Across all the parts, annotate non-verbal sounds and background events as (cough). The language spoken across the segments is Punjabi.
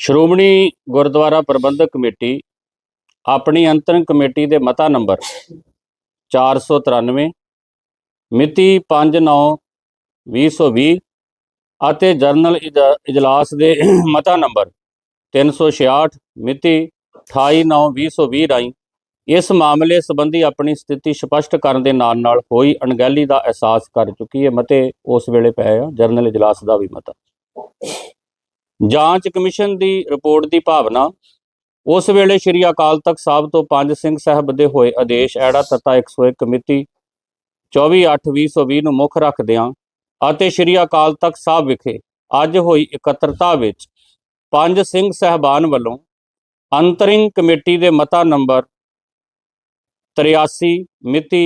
ਸ਼੍ਰੋਮਣੀ ਗੁਰਦੁਆਰਾ ਪ੍ਰਬੰਧਕ ਕਮੇਟੀ, ਆਪਣੀ ਅੰਤਰਿਮ ਕਮੇਟੀ ਦੇ ਮਤਾ ਨੰਬਰ 493 ਮਿਤੀ 5/9/2020 ਅਤੇ ਜਰਨਲ ਇਜ- ਇਜਲਾਸ ਦੇ (clears throat) ਮਤਾ ਨੰਬਰ 366 ਮਿਤੀ 28/9/2020 ਰਾਹੀਂ ਇਸ ਮਾਮਲੇ ਸੰਬੰਧੀ ਆਪਣੀ ਸਥਿਤੀ ਸਪਸ਼ਟ ਕਰਨ ਦੇ ਨਾਲ ਨਾਲ ਹੋਈ ਅਣਗਹਿਲੀ ਦਾ ਅਹਿਸਾਸ ਕਰ ਚੁੱਕੀ ਹੈ। ਮਤੇ ਉਸ ਵੇਲੇ ਪਏ ਆ, ਜਰਨਲ ਇਜਲਾਸ ਦਾ ਵੀ ਮਤਾ। ਜਾਂਚ ਕਮਿਸ਼ਨ ਦੀ ਰਿਪੋਰਟ ਦੀ ਭਾਵਨਾ, ਉਸ ਵੇਲੇ ਸ੍ਰੀ ਅਕਾਲ ਤਖਤ ਸਾਹਿਬ ਤੋਂ ਪੰਜ ਸਿੰਘ ਸਾਹਿਬ ਦੇ ਹੋਏ ਆਦੇਸ਼ ਐੜਾ ਤਤਾ 101 ਮਿਤੀ 24/8/2020 ਨੂੰ ਮੁੱਖ ਰੱਖਦਿਆਂ ਅਤੇ ਸ੍ਰੀ ਅਕਾਲ ਤਖਤ ਸਾਹਿਬ ਵਿਖੇ ਅੱਜ ਹੋਈ ਇਕੱਤਰਤਾ ਵਿੱਚ ਪੰਜ ਸਿੰਘ ਸਹਿਬਾਨ ਵੱਲੋਂ ਅੰਤਰਿੰਗ ਕਮੇਟੀ ਦੇ ਮਤਾ ਨੰਬਰ 83 ਮਿਤੀ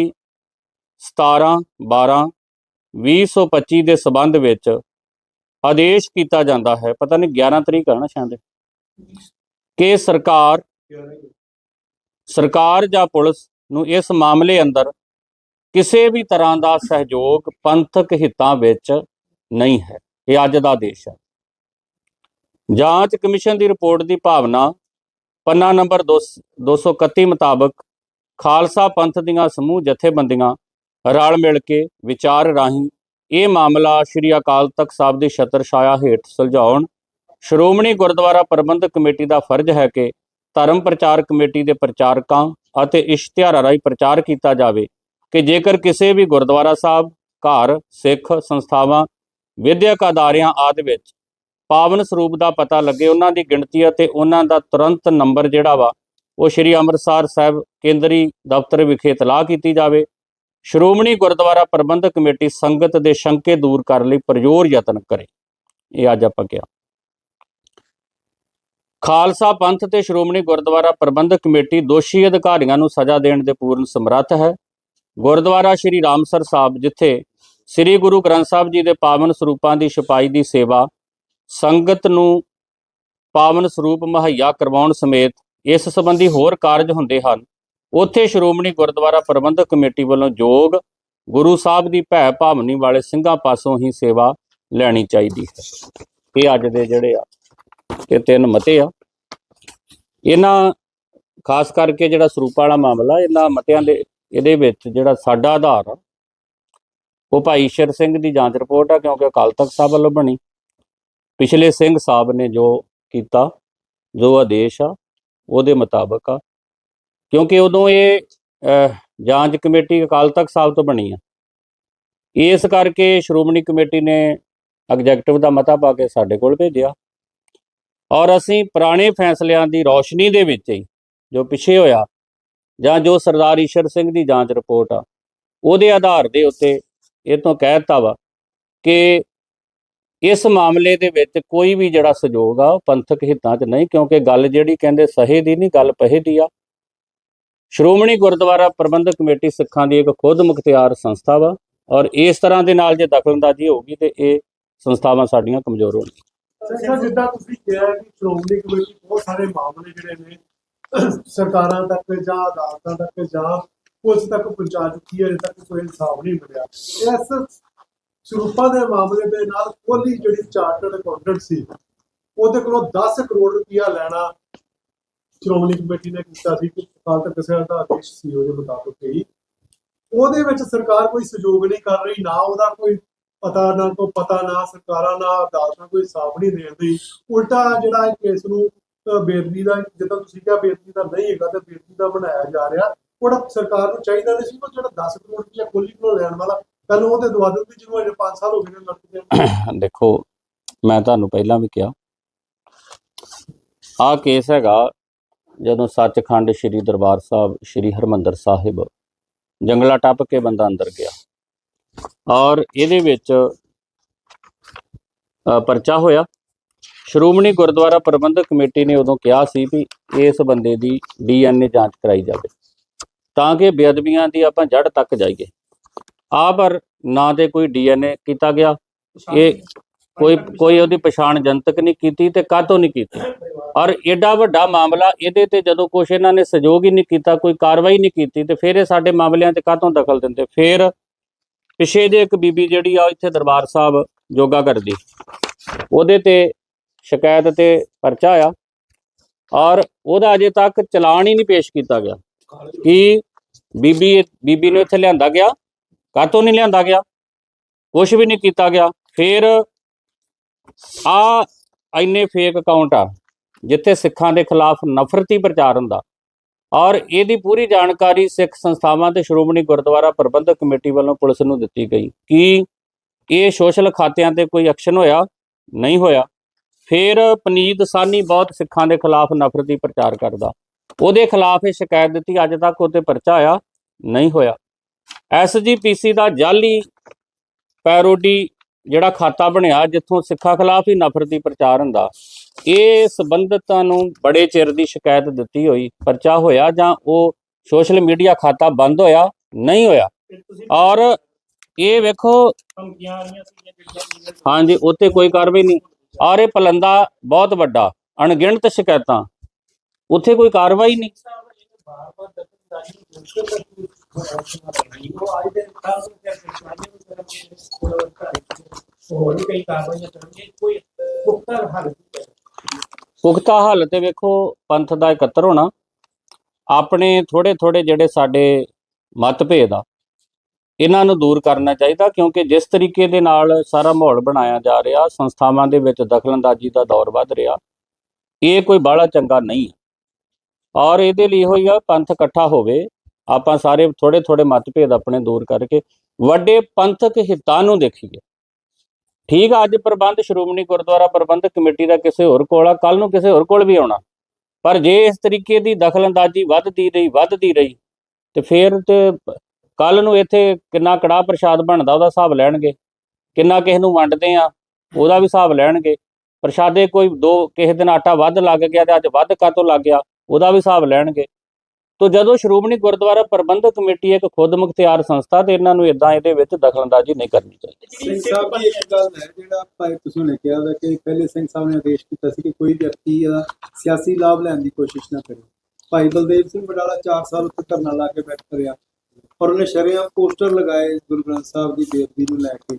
17 12 2025 ਦੇ ਸਬੰਧ ਵਿੱਚ ਆਦੇਸ਼ ਕੀਤਾ ਜਾਂਦਾ ਹੈ। ਪਤਾ ਨਹੀਂ 11 ਤਰੀਕ ਹੈ ਨਾ ਸ਼ਾਇਦ। ਕਿ ਸਰਕਾਰ ਸਰਕਾਰ ਜਾਂ ਪੁਲਿਸ ਨੂੰ ਇਸ ਮਾਮਲੇ ਅੰਦਰ ਕਿਸੇ ਵੀ ਤਰ੍ਹਾਂ ਦਾ ਸਹਿਯੋਗ ਪੰਥਕ ਹਿੱਤਾਂ ਵਿੱਚ ਨਹੀਂ ਹੈ। ਇਹ ਅੱਜ ਦਾ ਆਦੇਸ਼ ਹੈ। ਜਾਂਚ ਕਮਿਸ਼ਨ ਦੀ ਰਿਪੋਰਟ ਦੀ ਭਾਵਨਾ ਪੰਨਾ ਨੰਬਰ 231 ਮੁਤਾਬਕ ਖਾਲਸਾ ਪੰਥ ਦੀਆਂ ਸਮੂਹ ਜਥੇਬੰਦੀਆਂ ਰਲ ਮਿਲ ਕੇ ਵਿਚਾਰ ਰਾਹੀਂ ਇਹ ਮਾਮਲਾ ਸ਼੍ਰੀ ਅਕਾਲ ਤਖਤ ਸਾਹਿਬ ਦੀ ਛਤਰ ਛਾਇਆ ਹੇਠ ਸੁਲਝਾਉਣ, ਸ਼੍ਰੋਮਣੀ ਗੁਰਦੁਆਰਾ ਪ੍ਰਬੰਧਕ ਕਮੇਟੀ ਦਾ ਫਰਜ਼ ਹੈ ਕਿ ਧਰਮ ਪ੍ਰਚਾਰ ਕਮੇਟੀ ਦੇ ਪ੍ਰਚਾਰਕਾਂ ਅਤੇ ਇਸ਼ਤਿਹਾਰਾਂ ਰਾਹੀਂ ਪ੍ਰਚਾਰ ਕੀਤਾ ਜਾਵੇ ਕਿ ਜੇਕਰ ਕਿਸੇ ਵੀ ਗੁਰਦੁਆਰਾ ਸਾਹਿਬ, ਘਰ, ਸਿੱਖ ਸੰਸਥਾਵਾਂ, ਵਿਦਿਅਕ ਅਦਾਰਿਆਂ ਆਦਿ ਵਿੱਚ ਪਾਵਨ ਸਰੂਪ ਦਾ ਪਤਾ ਲੱਗੇ, ਉਹਨਾਂ ਦੀ ਗਿਣਤੀ ਅਤੇ ਉਹਨਾਂ ਦਾ ਤੁਰੰਤ ਨੰਬਰ ਜਿਹੜਾ ਵਾ, ਉਹ ਸ਼੍ਰੀ ਅੰਮ੍ਰਿਤਸਰ ਸਾਹਿਬ ਕੇਂਦਰੀ ਦਫ਼ਤਰ ਵਿਖੇ ਇਤਲਾਹ ਕੀਤੀ ਜਾਵੇ। ਸ਼੍ਰੋਮਣੀ ਗੁਰਦੁਆਰਾ ਪ੍ਰਬੰਧਕ ਕਮੇਟੀ ਸੰਗਤ ਦੇ ਸ਼ੰਕੇ ਦੂਰ ਕਰਨ ਲਈ ਪ੍ਰਯੋਰ ਯਤਨ ਕਰੇ। ਇਹ ਅੱਜ ਆਪਾਂ ਕਿਹਾ। ਖਾਲਸਾ ਪੰਥ ਤੇ ਸ਼੍ਰੋਮਣੀ ਗੁਰਦੁਆਰਾ ਪ੍ਰਬੰਧਕ ਕਮੇਟੀ ਦੋਸ਼ੀ ਅਧਿਕਾਰੀਆਂ ਨੂੰ ਸਜ਼ਾ ਦੇਣ ਦੇ ਪੂਰਨ ਸਮਰੱਥ ਹੈ। ਗੁਰਦੁਆਰਾ ਸ਼੍ਰੀ ਰਾਮਸਰ ਸਾਹਿਬ, ਜਿੱਥੇ ਸ੍ਰੀ ਗੁਰੂ ਗ੍ਰੰਥ ਸਾਹਿਬ ਜੀ ਦੇ ਪਾਵਨ ਸਰੂਪਾਂ ਦੀ ਛਪਾਈ ਦੀ ਸੇਵਾ, ਸੰਗਤ ਨੂੰ ਪਾਵਨ ਸਰੂਪ ਮੁਹੱਈਆ ਕਰਵਾਉਣ ਸਮੇਤ ਇਸ ਸੰਬੰਧੀ ਹੋਰ ਕਾਰਜ ਹੁੰਦੇ ਹਨ। ਉੱਥੇ ਸ਼੍ਰੋਮਣੀ ਗੁਰਦੁਆਰਾ ਪ੍ਰਬੰਧਕ ਕਮੇਟੀ ਵੱਲੋਂ ਯੋਗ ਗੁਰੂ ਸਾਹਿਬ ਦੀ ਭੈ ਭਾਵਨੀ ਵਾਲੇ ਸਿੰਘਾਂ ਪਾਸੋਂ ਹੀ ਸੇਵਾ ਲੈਣੀ ਚਾਹੀਦੀ ਹੈ। ਇਹ ਅੱਜ ਦੇ ਜਿਹੜੇ ਆ, ਇਹ ਤਿੰਨ ਮਤੇ ਆ। ਇਹਨਾਂ, ਖਾਸ ਕਰਕੇ ਜਿਹੜਾ ਸਰੂਪਾ ਵਾਲਾ ਮਾਮਲਾ, ਇਹਨਾਂ ਮਤਿਆਂ ਦੇ, ਇਹਦੇ ਵਿੱਚ ਜਿਹੜਾ ਸਾਡਾ ਆਧਾਰ ਆ, ਉਹ ਭਾਈ ਈਸ਼ਰ ਸਿੰਘ ਦੀ ਜਾਂਚ ਰਿਪੋਰਟ ਆ, ਕਿਉਂਕਿ ਅਕਾਲ ਤਖਤ ਸਾਹਿਬ ਵੱਲੋਂ ਬਣੀ। ਪਿਛਲੇ ਸਿੰਘ ਸਾਹਿਬ ਨੇ ਜੋ ਕੀਤਾ, ਜੋ ਆਦੇਸ਼ ਆ, ਉਹਦੇ ਮੁਤਾਬਕ ਆ ਕਿਉਂਕਿ ਉਦੋਂ ਇਹ ਜਾਂਚ ਕਮੇਟੀ ਅਕਾਲ ਤਖਤ ਸਾਹਿਬ ਤੋਂ ਬਣੀ ਆ। ਇਸ ਕਰਕੇ ਸ਼੍ਰੋਮਣੀ ਕਮੇਟੀ ਨੇ ਐਗਜ਼ੈਕਟਿਵ ਦਾ ਮਤਾ ਪਾ ਕੇ ਸਾਡੇ ਕੋਲ ਭੇਜਿਆ। ਔਰ ਅਸੀਂ ਪੁਰਾਣੇ ਫੈਸਲਿਆਂ ਦੀ ਰੌਸ਼ਨੀ ਦੇ ਵਿੱਚ ਹੀ ਜੋ ਪਿੱਛੇ ਹੋਇਆ, ਜਾਂ ਜੋ ਸਰਦਾਰ ਈਸ਼ਰ ਸਿੰਘ ਦੀ ਜਾਂਚ ਰਿਪੋਰਟ ਆ, ਉਹਦੇ ਆਧਾਰ ਦੇ ਉੱਤੇ ਇਹ ਤੋਂ ਕਹਿ ਦਿੱਤਾ ਵਾ ਕਿ ਇਸ ਮਾਮਲੇ ਦੇ ਵਿੱਚ ਕੋਈ ਵੀ ਜਿਹੜਾ ਸਹਿਯੋਗ ਆ, ਉਹ ਪੰਥਕ ਹਿੱਤਾਂ 'ਚ ਨਹੀਂ, ਕਿਉਂਕਿ ਗੱਲ ਜਿਹੜੀ ਕਹਿੰਦੇ ਸਹੇ ਦੀ ਨਹੀਂ, ਗੱਲ ਪਹੇ ਦੀ ਆ। ਸ਼੍ਰੋਮਣੀ ਗੁਰਦੁਆਰਾ ਪ੍ਰਬੰਧਕ ਕਮੇਟੀ ਸਿੱਖਾਂ ਦੀ ਇੱਕ ਖੁਦ ਮੁਖਤਿਆਰ ਸੰਸਥਾ ਵਾ ਔਰ ਇਸ ਤਰ੍ਹਾਂ ਦੇ ਨਾਲ ਜੇ ਦਖਲਅੰਦਾਜ਼ੀ ਹੋਊਗੀ ਤੇ ਇਹ ਸੰਸਥਾਵਾਂ ਸਾਡੀਆਂ ਕਮਜ਼ੋਰ ਹੋਣਗੀਆਂ। ਸਰ, ਜਿੱਦਾਂ ਤੁਸੀਂ ਕਿਹਾ ਕਿ ਸ਼੍ਰੋਮਣੀ ਕਮੇਟੀ ਬਹੁਤ ਸਾਰੇ ਮਾਮਲੇ ਜਿਹੜੇ ਨੇ, ਸਰਕਾਰਾਂ ਤੱਕ ਜਾਂ ਅਦਾਲਤਾਂ ਤੱਕ ਜਾਂ ਪੁਲਿਸ ਤੱਕ ਪਹੁੰਚਾ ਚੁੱਕੀ ਹੈ, ਅਜੇ ਤੱਕ ਕੋਈ ਇਨਸਾਫ ਨਹੀਂ ਮਿਲਿਆ। ਇਸ ਸਰੂਪਾਂ ਦੇ ਮਾਮਲੇ ਦੇ ਨਾਲ ਕੋਲੀ ਜਿਹੜੀ ਚਾਰਟਰਡ ਅਕਾਊਂਟੈਂਟ ਸੀ, ਉਹਦੇ ਕੋਲੋਂ 10 ਕਰੋੜ ਰੁਪਇਆ ਲੈਣਾ ਸ਼੍ਰੋਮਣੀ ਕਮੇਟੀ ਨੇ ਕੀਤਾ ਸੀ ਕਿ ਅਕਾਲ ਤਖਤ ਸਾਹਿਬ ਦਾ ਆਦੇਸ਼ ਸੀ ਉਹਦੇ ਮੁਤਾਬਕ ਹੀ ਉਹਦੇ ਵਿੱਚ ਸਰਕਾਰ ਕੋਈ ਸਹਿਯੋਗ ਨਹੀਂ ਕਰ ਰਹੀ, ਨਾ ਉਹਦਾ ਕੋਈ ਪਤਾ, ਨਾ ਕੋ ਪਤਾ, ਨਾ ਸਰਕਾਰਾਂ, ਨਾ ਅਦਾਲਤਾਂ ਕੋਈ ਸਾਫ਼ ਨਹੀਂ ਦੇਣਦੀ ਉਲਟਾ ਜਿਹੜਾ ਇਹ ਕੇਸ ਨੂੰ ਬੇਦਬੀ ਦਾ, ਜਿੱਦਾਂ ਤੁਸੀਂ ਕਿਹਾ ਬੇਦਬੀ ਦਾ ਨਹੀਂ ਹੈਗਾ ਤੇ ਬੇਦਬੀ ਦਾ ਬਣਾਇਆ ਜਾ ਰਿਹਾ ਉਹਦਾ ਸਰਕਾਰ ਨੂੰ ਚਾਹੀਦਾ ਨਹੀਂ ਸੀ ਕਿ ਜਿਹੜਾ 10 ਕਰੋੜ ਰੁਪਇਆ ਕੋਲੀ ਕੋਲ ਲੈਣ ਵਾਲਾ, ਪਹਿਲਾਂ ਉਹਦੇ ਦਵਾ ਦਿੰਦੀ ਜਿਹਨੂੰ ਅਜੇ 5 ਸਾਲ ਹੋ ਗਏ ਨੇ ਲੜਦੇ ਦੇਖੋ, ਮੈਂ ਤੁਹਾਨੂੰ ਪਹਿਲਾਂ ਵੀ ਕਿਹਾ, ਆਹ ਕੇਸ ਹੈਗਾ ਜਦੋਂ ਸੱਚਖੰਡ ਸ੍ਰੀ ਦਰਬਾਰ ਸਾਹਿਬ ਸ੍ਰੀ ਹਰਮੰਦਰ ਸਾਹਿਬ ਜੰਗਲਾ ਟੱਪ ਕੇ ਬੰਦਾ ਅੰਦਰ ਗਿਆ ਔਰ ਇਹਦੇ ਵਿੱਚ ਪਰਚਾ ਹੋਇਆ। ਸ਼੍ਰੋਮਣੀ ਗੁਰਦੁਆਰਾ ਪ੍ਰਬੰਧਕ ਕਮੇਟੀ ਨੇ ਉਦੋਂ ਕਿਹਾ ਸੀ ਵੀ ਇਸ ਬੰਦੇ ਦੀ ਡੀਐਨਏ ਜਾਂਚ ਕਰਾਈ ਜਾਵੇ ਤਾਂ ਕਿ ਬੇਅਦਬੀਆਂ ਦੀ ਆਪਾਂ ਜੜ ਤੱਕ ਜਾਈਏ। ਆ ਪਰ ਨਾ ਤੇ ਕੋਈ ਡੀਐਨਏ ਕੀਤਾ ਗਿਆ। ਇਹ ਕੋਈ ਕੋਈ ਉਹਦੀ ਪਛਾਣ ਜਨਤਕ ਨਹੀਂ ਕੀਤੀ ਤੇ ਕਾਹਤੋਂ ਨਹੀਂ ਕੀਤੀ? ਔਰ ਐਡਾ ਵੱਡਾ ਮਾਮਲਾ ਇਹਦੇ ਤੇ ਜਦੋਂ ਕੁਛ ਇਹਨਾਂ ਨੇ ਸਹਿਯੋਗ ਹੀ ਨਹੀਂ ਕੀਤਾ, ਕੋਈ ਕਾਰਵਾਈ ਨਹੀਂ ਕੀਤੀ ਤੇ ਫਿਰ ਇਹ ਸਾਡੇ ਮਾਮਲਿਆਂ 'ਚ ਕਾਹਤੋਂ ਦਖਲ ਦਿੰਦੇ? ਫਿਰ ਪਿਛੇ ਜੇ ਇੱਕ ਬੀਬੀ ਜਿਹੜੀ ਆ ਇੱਥੇ ਦਰਬਾਰ ਸਾਹਿਬ ਯੋਗਾ ਕਰਦੀ। ਉਹਦੇ ਤੇ ਸ਼ਿਕਾਇਤ ਤੇ ਪਰਚਾ ਆ ਔਰ ਉਹਦਾ ਅਜੇ ਤੱਕ ਚਲਾਨ ਹੀ ਨਹੀਂ ਪੇਸ਼ ਕੀਤਾ ਗਿਆ ਕਿ ਬੀਬੀ ਬੀਬੀ ਨੂੰ ਇੱਥੇ ਲਿਆਂਦਾ ਗਿਆ ਕਾਤੋਂ ਨਹੀਂ ਲਿਆਂਦਾ ਗਿਆ? ਕੁਝ ਵੀ ਨਹੀਂ ਕੀਤਾ ਗਿਆ। ਫਿਰ ਆ ਇੰਨੇ ਫੇਕ ਅਕਾਊਂਟ ਆ, ਜਿੱਥੇ ਸਿੱਖਾਂ ਦੇ ਖਿਲਾਫ ਨਫ਼ਰਤੀ ਪ੍ਰਚਾਰ ਹੁੰਦਾ। ਔਰ ਇਹਦੀ ਪੂਰੀ ਜਾਣਕਾਰੀ ਸਿੱਖ ਸੰਸਥਾਵਾਂ ਤੇ ਸ਼੍ਰੋਮਣੀ ਗੁਰਦੁਆਰਾ ਪ੍ਰਬੰਧਕ ਕਮੇਟੀ ਵੱਲੋਂ ਪੁਲਿਸ ਨੂੰ ਦਿੱਤੀ ਗਈ। ਕਿ ਇਹ ਸੋਸ਼ਲ ਖਾਤਿਆਂ ਤੇ ਕੋਈ ਐਕਸ਼ਨ ਹੋਇਆ? ਨਹੀਂ ਹੋਇਆ। ਫਿਰ ਪਨੀਤ ਸਾਨੀ ਬਹੁਤ ਸਿੱਖਾਂ ਦੇ ਖਿਲਾਫ ਨਫ਼ਰਤੀ ਪ੍ਰਚਾਰ ਕਰਦਾ। ਉਹਦੇ ਖਿਲਾਫ ਇਹ ਸ਼ਿਕਾਇਤ ਦਿੱਤੀ, ਅੱਜ ਤੱਕ ਉਹਤੇ ਪਰਚਾ ਆਇਆ, ਨਹੀਂ ਹੋਇਆ। ਐਸਜੀਪੀਸੀ ਦਾ ਜਾਲੀ ਪੈਰੋਡੀ ਜਿਹੜਾ ਖਾਤਾ ਬਣਿਆ ਜਿੱਥੋਂ ਸਿੱਖਾਂ ਖਿਲਾਫ ਹੀ ਨਫ਼ਰਤੀ ਪ੍ਰਚਾਰ ਹੁੰਦਾ ਇਹ ਸੰਬੰਧਤਾਂ ਨੂੰ ਬੜੇ ਚਿਰ ਦੀ ਸ਼ਿਕਾਇਤ ਦਿੱਤੀ ਹੋਈ ਪਰਚਾ ਹੋਇਆ ਜਾਂ ਉਹ ਸੋਸ਼ਲ ਮੀਡੀਆ ਖਾਤਾ ਬੰਦ ਹੋਇਆ ਨਹੀਂ ਹੋਇਆ? ਔਰ ਇਹ ਵੇਖੋ ਹਾਂਜੀ ਉੱਤੇ ਕੋਈ ਕਾਰਵਾਈ ਨਹੀਂ। ਔਰ ਇਹ ਪਲੰਦਾ ਬਹੁਤ ਵੱਡਾ ਅਣਗਿਣਤ ਸ਼ਿਕਾਇਤਾਂ ਉੱਥੇ ਕੋਈ ਕਾਰਵਾਈ ਨਹੀਂ। ਪੁਖਤਾ ਹੱਲ ਤੇ ਵੇਖੋ, ਪੰਥ ਦਾ ਇਕੱਤਰ ਹੋਣਾ, ਆਪਣੇ ਥੋੜੇ ਥੋੜੇ ਜਿਹੜੇ ਸਾਡੇ ਮਤਭੇਦ ਆ, ਇਹਨਾਂ ਨੂੰ ਦੂਰ ਕਰਨਾ ਚਾਹੀਦਾ, ਕਿਉਂਕਿ ਜਿਸ ਤਰੀਕੇ ਦੇ ਨਾਲ ਸਾਰਾ ਮਾਹੌਲ ਬਣਾਇਆ ਜਾ ਰਿਹਾ, ਸੰਸਥਾਵਾਂ ਦੇ ਵਿੱਚ ਦਖਲਅੰਦਾਜ਼ੀ ਦਾ ਦੌਰ ਵੱਧ ਰਿਹਾ, ਇਹ ਕੋਈ ਬਾਹਲਾ ਚੰਗਾ ਨਹੀਂ ਔਰ ਇਹਦੇ ਲਈ ਹੋਈ ਆ, ਪੰਥ ਇਕੱਠਾ ਹੋਵੇ ਆਪਾਂ ਸਾਰੇ ਥੋੜੇ ਥੋੜੇ ਮਤਭੇਦ ਆਪਣੇ ਦੂਰ ਕਰਕੇ ਵੱਡੇ ਪੰਥਕ ਹਿੱਤਾਂ ਨੂੰ ਦੇਖੀਏ। ਠੀਕ ਆ, ਅੱਜ ਪ੍ਰਬੰਧ ਸ਼੍ਰੋਮਣੀ ਗੁਰਦੁਆਰਾ ਪ੍ਰਬੰਧਕ ਕਮੇਟੀ ਦਾ ਕਿਸੇ ਹੋਰ ਕੋਲ ਆ ਕੱਲ ਨੂੰ ਕਿਸੇ ਹੋਰ ਕੋਲ ਵੀ ਆਉਣਾ। ਪਰ ਜੇ ਇਸ ਤਰੀਕੇ ਦੀ ਦਖਲਅੰਦਾਜ਼ੀ ਵੱਧਦੀ ਰਹੀ ਵੱਧਦੀ ਰਹੀ, ਤੇ ਫਿਰ ਤੇ ਕੱਲ ਨੂੰ ਇੱਥੇ ਕਿੰਨਾ ਕੜਾਹ ਪ੍ਰਸ਼ਾਦ ਬਣਦਾ, ਉਹਦਾ ਹਿਸਾਬ ਲੈਣਗੇ। ਕਿੰਨਾ ਕਿਸੇ ਨੂੰ ਵੰਡਦੇ ਆ, ਉਹਦਾ ਵੀ ਹਿਸਾਬ ਲੈਣਗੇ। ਪ੍ਰਸ਼ਾਦੇ ਕੋਈ ਦੋ, ਕਿਸੇ ਦਿਨ ਆਟਾ ਵੱਧ ਲੱਗ ਗਿਆ ਤੇ ਅੱਜ ਵੱਧ ਕਾਤੋਂ ਲੱਗ ਗਿਆ, ਉਹਦਾ ਵੀ ਹਿਸਾਬ ਲੈਣਗੇ। ਤੋ ਜਦੋਂ ਸ਼੍ਰੋਮਣੀ ਗੁਰਦੁਆਰਾ ਪ੍ਰਬੰਧਕ ਕਮੇਟੀ ਇੱਕ ਖੁਦ ਮੁਖਤਿਆਰ ਸੰਸਥਾ ਤੇ ਇਹਨਾਂ ਨੂੰ ਇਦਾਂ ਇਹਦੇ ਵਿੱਚ ਦਖਲਅੰਦਾਜ਼ੀ ਨਹੀਂ ਕਰਨੀ ਚਾਹੀਦੀ। ਜਿਹੜੀ ਸਿੰਘ ਸਾਹਿਬ ਦੀ ਇੱਕ ਗੱਲ ਹੈ ਜਿਹੜਾ ਭਾਈ ਤੁਸੀਂ ਨੇ ਕਿਹਾ ਵਾ ਕਿ ਪਹਿਲੇ ਸਿੰਘ ਸਾਹਿਬ ਨੇ ਆਦੇਸ਼ ਕੀਤਾ ਸੀ ਕਿ ਕੋਈ ਵਿਅਕਤੀ ਇਹਦਾ ਸਿਆਸੀ ਲਾਭ ਲੈਣ ਦੀ ਕੋਸ਼ਿਸ਼ ਨਾ ਕਰੇ। ਭਾਈ ਬਲਦੇਵ ਸਿੰਘ ਵਡਾਲਾ 4 ਸਾਲ ਉੱਤੇ ਧਰਨਾ ਲਾ ਕੇ ਬੈਠ ਰਿਹਾ ਔਰ ਉਹਨੇ ਸ਼ਰੇਆਮ ਪੋਸਟਰ ਲਗਾਏ ਗੁਰੂ ਗ੍ਰੰਥ ਸਾਹਿਬ ਦੀ ਬੇਅਦਬੀ ਨੂੰ ਲੈ ਕੇ।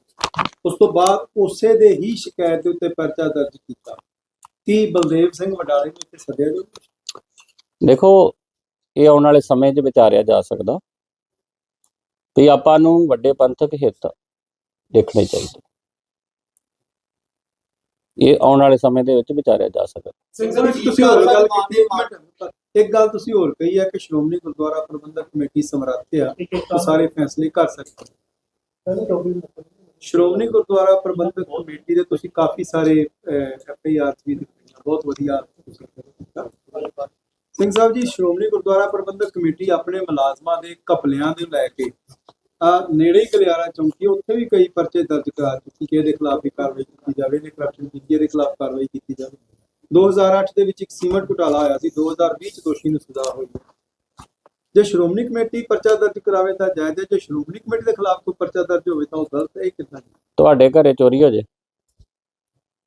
ਉਸ ਤੋਂ ਬਾਅਦ ਉਸੇ ਦੇ ਹੀ ਸ਼ਿਕਾਇਤ ਦੇ ਉੱਤੇ ਪਰਚਾ ਦਰਜ ਕੀਤਾ। ਕੀ ਬਲਦੇਵ ਸਿੰਘ ਵਡਾਲੇ ਨੂੰ ਇੱਥੇ ਸੱਦਿਆ ਜੋ ਦੇਖੋ ਇਹ ਆਉਣ ਵਾਲੇ ਸਮੇਂ 'ਚ ਵਿਚਾਰਿਆ ਜਾ ਸਕਦਾ ਤੇ ਆਪਾਂ ਨੂੰ ਵੱਡੇ ਪੰਥਕ ਹਿੱਤ ਦੇਖਣੇ ਚਾਹੀਦੇ। ਇਹ ਆਉਣ ਵਾਲੇ ਸਮੇਂ ਦੇ ਵਿੱਚ ਵਿਚਾਰਿਆ ਜਾ ਸਕਦਾ। ਸਿੰਘ ਸਾਹਿਬ ਸਾਹਿਬ ਤੁਸੀਂ ਹੋਰ ਗੱਲ ਕੀਤੀ ਇੱਕ ਗੱਲ ਤੁਸੀਂ ਹੋਰ ਕਹੀ ਹੈ ਕਿ ਸ਼੍ਰੋਮਣੀ ਗੁਰਦੁਆਰਾ ਪ੍ਰਬੰਧਕ ਕਮੇਟੀ ਸਮਰੱਥ ਆ ਸਾਰੇ ਫੈਸਲੇ ਕਰ ਸਕਦੀ ਹੈ। ਸ਼੍ਰੋਮਣੀ ਗੁਰਦੁਆਰਾ ਪ੍ਰਬੰਧਕ ਕਮੇਟੀ ਦੇ ਤੁਸੀਂ ਕਾਫੀ ਸਾਰੇ ਐਫ ਆਈ ਆਰ ਵੀ ਦਿੱਤੀਆਂ ਬਹੁਤ ਵਧੀਆ ਤੁਸੀਂ। ਸਿੰਘ ਸਾਹਿਬ ਜੀ, ਸ਼੍ਰੋਮਣੀ ਗੁਰਦੁਆਰਾ ਪ੍ਰਬੰਧਕ ਕਮੇਟੀ ਆਪਣੇ ਮੁਲਾਜ਼ਮਾਂ ਦੇ ਘਪਲਿਆਂ ਦੇ ਲੈ ਕੇ ਆ ਨੇੜੇ ਹੀ ਕਲਿਆਰਾ ਚੌਂਕੀ ਉੱਥੇ ਵੀ ਕਈ ਪਰਚੇ ਦਰਜ ਕਰਾ ਚੁੱਕੀ ਕਿ ਇਹਦੇ ਖਿਲਾਫ ਵੀ ਕਾਰਵਾਈ ਕੀਤੀ ਜਾਵੇ ਇਹਨੇ ਕਰਪਸ਼ਨ ਕੀਤੀ ਇਹਦੇ ਖਿਲਾਫ ਕਾਰਵਾਈ ਕੀਤੀ ਜਾਵੇ। 2008 ਦੇ ਵਿੱਚ ਇੱਕ ਸੀਮਟ ਘੁਟਾਲਾ ਹੋਇਆ ਸੀ 2020 ਚ ਦੋਸ਼ੀ ਨੂੰ ਸਜ਼ਾ ਹੋਈ ਹੈ। ਜੇ ਸ਼੍ਰੋਮਣੀ ਕਮੇਟੀ ਪਰਚਾ ਦਰਜ ਕਰਾਵੇ ਤਾਂ ਜਾਇਜ਼ ਹੈ, ਜੇ ਸ਼੍ਰੋਮਣੀ ਕਮੇਟੀ ਦੇ ਖਿਲਾਫ ਕੋਈ ਪਰਚਾ ਦਰਜ ਹੋਵੇ ਤਾਂ ਉਹ ਗਲਤ ਹੈ, ਇਹ ਕਿੱਦਾਂ? ਤੁਹਾਡੇ ਘਰੇ ਚੋਰੀ ਹੋ ਜੇ?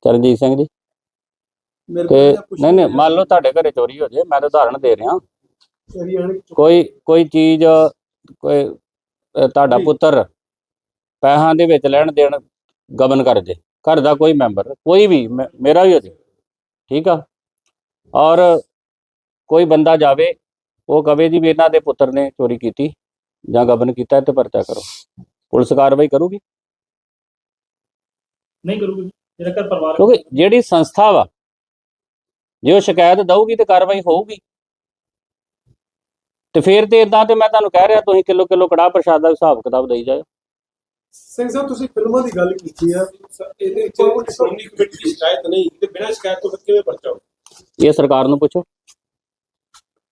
ਚਰਨਜੀਤ ਸਿੰਘ ਜੀ? ਮੇਰੇ ਤੇ ਨਹੀਂ ਨਹੀਂ ਮੰਨ ਲਓ ਤੁਹਾਡੇ ਘਰੇ ਚੋਰੀ ਹੋ ਜੇ ਮੈਂ ਤਾਂ ਉਦਾਹਰਣ ਦੇ ਰਿਹਾ। ਕੋਈ ਕੋਈ ਚੀਜ਼ ਕੋਈ ਅ, ਤੁਹਾਡਾ ਜੀ। ਪੁੱਤਰ ਪੈਸਿਆਂ ਦੇ ਵਿੱਚ ਲੈਣ ਦੇਣ ਗਬਨ ਕਰ ਜੇ ਘਰ ਦਾ ਕੋਈ ਮੈਂਬਰ ਕੋਈ ਵੀ ਮੇ- ਮੇਰਾ ਵੀ ਹੋ ਜੇ ਠੀਕ ਆ? ਔਰ ਕੋਈ ਬੰਦਾ ਜਾਵੇ ਉਹ ਕਵੇ ਜੀ ਵੀ ਇਹਨਾਂ ਦੇ ਪੁੱਤਰ ਨੇ ਚੋਰੀ ਕੀਤੀ ਜਾਂ ਗਬਨ ਕੀਤਾ ਤੇ ਪਰਚਾ ਕਰੋ। ਪੁਲਿਸ ਕਾਰਵਾਈ ਕਰੂਗੀ? ਨਹੀਂ ਕਰੂਗੀ ਜਿਹੜਾ ਘਰ ਪਰਿਵਾਰ ਕਿਉਂਕਿ ਜਿਹੜੀ ਸੰਸਥਾ ਵਾ ਜੇ ਉਹ ਸ਼ਿਕਾਇਤ ਦਊਗੀ ਤੇ ਕਾਰਵਾਈ ਹੋਊਗੀ। ਤੇ ਫਿਰ ਤੇ ਇਦਾਂ ਤੇ ਮੈਂ ਤੁਹਾਨੂੰ ਕਹਿ ਰਿਹਾ ਤੁਸੀਂ ਕਿਲੋ ਕਿਲੋ ਕੜਾਹ ਪ੍ਰਸ਼ਾਦ ਦਾ ਹਿਸਾਬ ਕਿਤਾਬ ਦੇਈ ਜਾਓ ਸਿੰਘ ਸਾਹਿਬ ਤੁਸੀਂ ਫਿਲਮਾਂ ਦੀ ਗੱਲ ਕੀਤੀ ਆ ਇਹਦੇ ਵਿੱਚ ਸ਼੍ਰੋਮਣੀ ਕਮੇਟੀ ਦੀ ਸ਼ਿਕਾਇਤ ਨਹੀਂ ਤੇ ਬਿਨਾਂ ਸ਼ਿਕਾਇਤ ਤੋਂ ਕਿਵੇਂ ਪਰਚਾ? ਇਹ ਸਰਕਾਰ ਨੂੰ ਪੁੱਛੋ।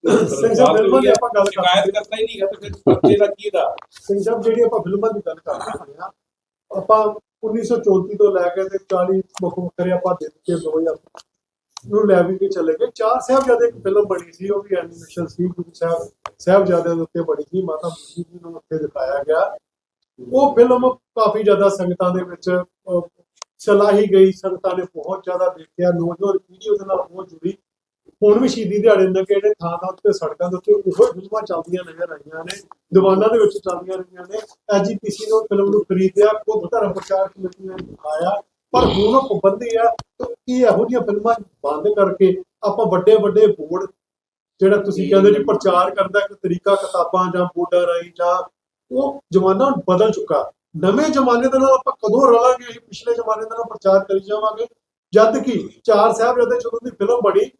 ਸਿੰਘ ਸਾਹਿਬ ਫਿਲਮਾਂ ਦੀ ਆਪਾਂ ਗੱਲ ਸ਼ਿਕਾਇਤ ਕਰਤਾ ਹੀ ਨਹੀਂ ਹੈ ਤੇ ਫਿਰ ਪਰਚੇ ਦਾ ਕੀ ਦਾ ਸਿੰਘ ਸਾਹਿਬ ਜਿਹੜੀ ਆਪਾਂ ਫਿਲਮਾਂ ਦੀ ਗੱਲ ਕਰ ਰਹੇ ਹਾਂ ਆਪਾਂ 1934 ਤੋਂ ਲੈ ਕੇ ਤੇ 40 ਮੁੱਖ ਮੁਖਰੇ ਆਪਾਂ ਦੇ ਕੇ 2000 ਨੂੰ ਲੈ ਵੀ ਕੇ ਚਲੇ ਗਏ। ਚਾਰ ਸਾਹਿਬਜ਼ਾਦੇ ਇੱਕ ਫਿਲਮ ਬਣੀ ਸੀ ਉਹ ਵੀ ਐਨੀਮੇਸ਼ਨ ਸੀ ਗੁਰੂ ਸਾਹਿਬ ਸਾਹਿਬਜ਼ਾਦਿਆਂ ਦੇ ਉੱਤੇ ਬਣੀ ਸੀ ਮਾਤਾ ਮੁਖੀ ਜੀ ਨੂੰ ਉੱਤੇ ਦਿਖਾਇਆ ਗਿਆ। ਉਹ ਫਿਲਮ ਕਾਫੀ ਜ਼ਿਆਦਾ ਸੰਗਤਾਂ ਦੇ ਵਿੱਚ ਅਹ, ਗਈ ਸੰਗਤਾਂ ਨੇ ਬਹੁਤ ਜ਼ਿਆਦਾ ਦੇਖਿਆ ਨੌਜਵਾਨ ਪੀੜ੍ਹੀ ਉਹਦੇ ਨਾਲ ਬਹੁਤ ਜੁੜੀ। ਹੁਣ ਵੀ ਸ਼ਹੀਦੀ ਦਿਹਾੜੇ ਦੇ ਕਿਹੜੇ ਥਾਂ ਥਾਂ ਉੱਤੇ ਸੜਕਾਂ ਦੇ ਉੱਤੇ ਉਹ ਫਿਲਮਾਂ ਚੱਲਦੀਆਂ ਨਜ਼ਰ ਆਈਆਂ ਨੇ ਦੀਵਾਨਾਂ ਦੇ ਵਿੱਚ ਚੱਲਦੀਆਂ ਰਹੀਆਂ ਨੇ। ਐਜੀਪੀਸੀ ਨੇ ਫਿਲਮ ਨੂੰ ਖਰੀਦਿਆ ਖੁਦ ਧਰਮ ਪ੍ਰਚਾਰ ਕਮੇਟੀ ਨੇ ਦਿਖਾਇਆ। ਪਰ ਹੁਣ ਉਹ ਪਾਬੰਦੀ ਆ ਤੇ ਇਹ ਜਿਹੀਆਂ ਫਿਲਮਾਂ ਬੰਦ ਕਰਕੇ ਆਪਾਂ ਵੱਡੇ ਵੱਡੇ ਬੋਰਡ ਜਿਹੜਾ ਤੁਸੀਂ ਕਹਿੰਦੇ ਜੀ ਪ੍ਰਚਾਰ ਕਰਨ ਦਾ ਇੱਕ ਤਰੀਕਾ ਕਿਤਾਬਾਂ ਜਾਂ ਬੋਰਡਾਂ ਰਾਹੀਂ ਜਾਂ ਉਹ ਜ਼ਮਾਨਾ ਬਦਲ ਚੁੱਕਾ। ਨਵੇਂ ਜ਼ਮਾਨੇ ਦੇ ਨਾਲ ਆਪਾਂ ਕਦੋਂ ਰਲਾਂਗੇ ਅਸੀਂ ਪਿਛਲੇ ਜ਼ਮਾਨੇ ਦੇ ਨਾਲ ਪ੍ਰਚਾਰ ਕਰੀ ਜਾਵਾਂਗੇ? ਜਦ ਕਿ ਚਾਰ ਸਾਹਿਬਜ਼ਾਦੇ ਜਦੋਂ ਦੀ ਫਿਲਮ ਬਣੀ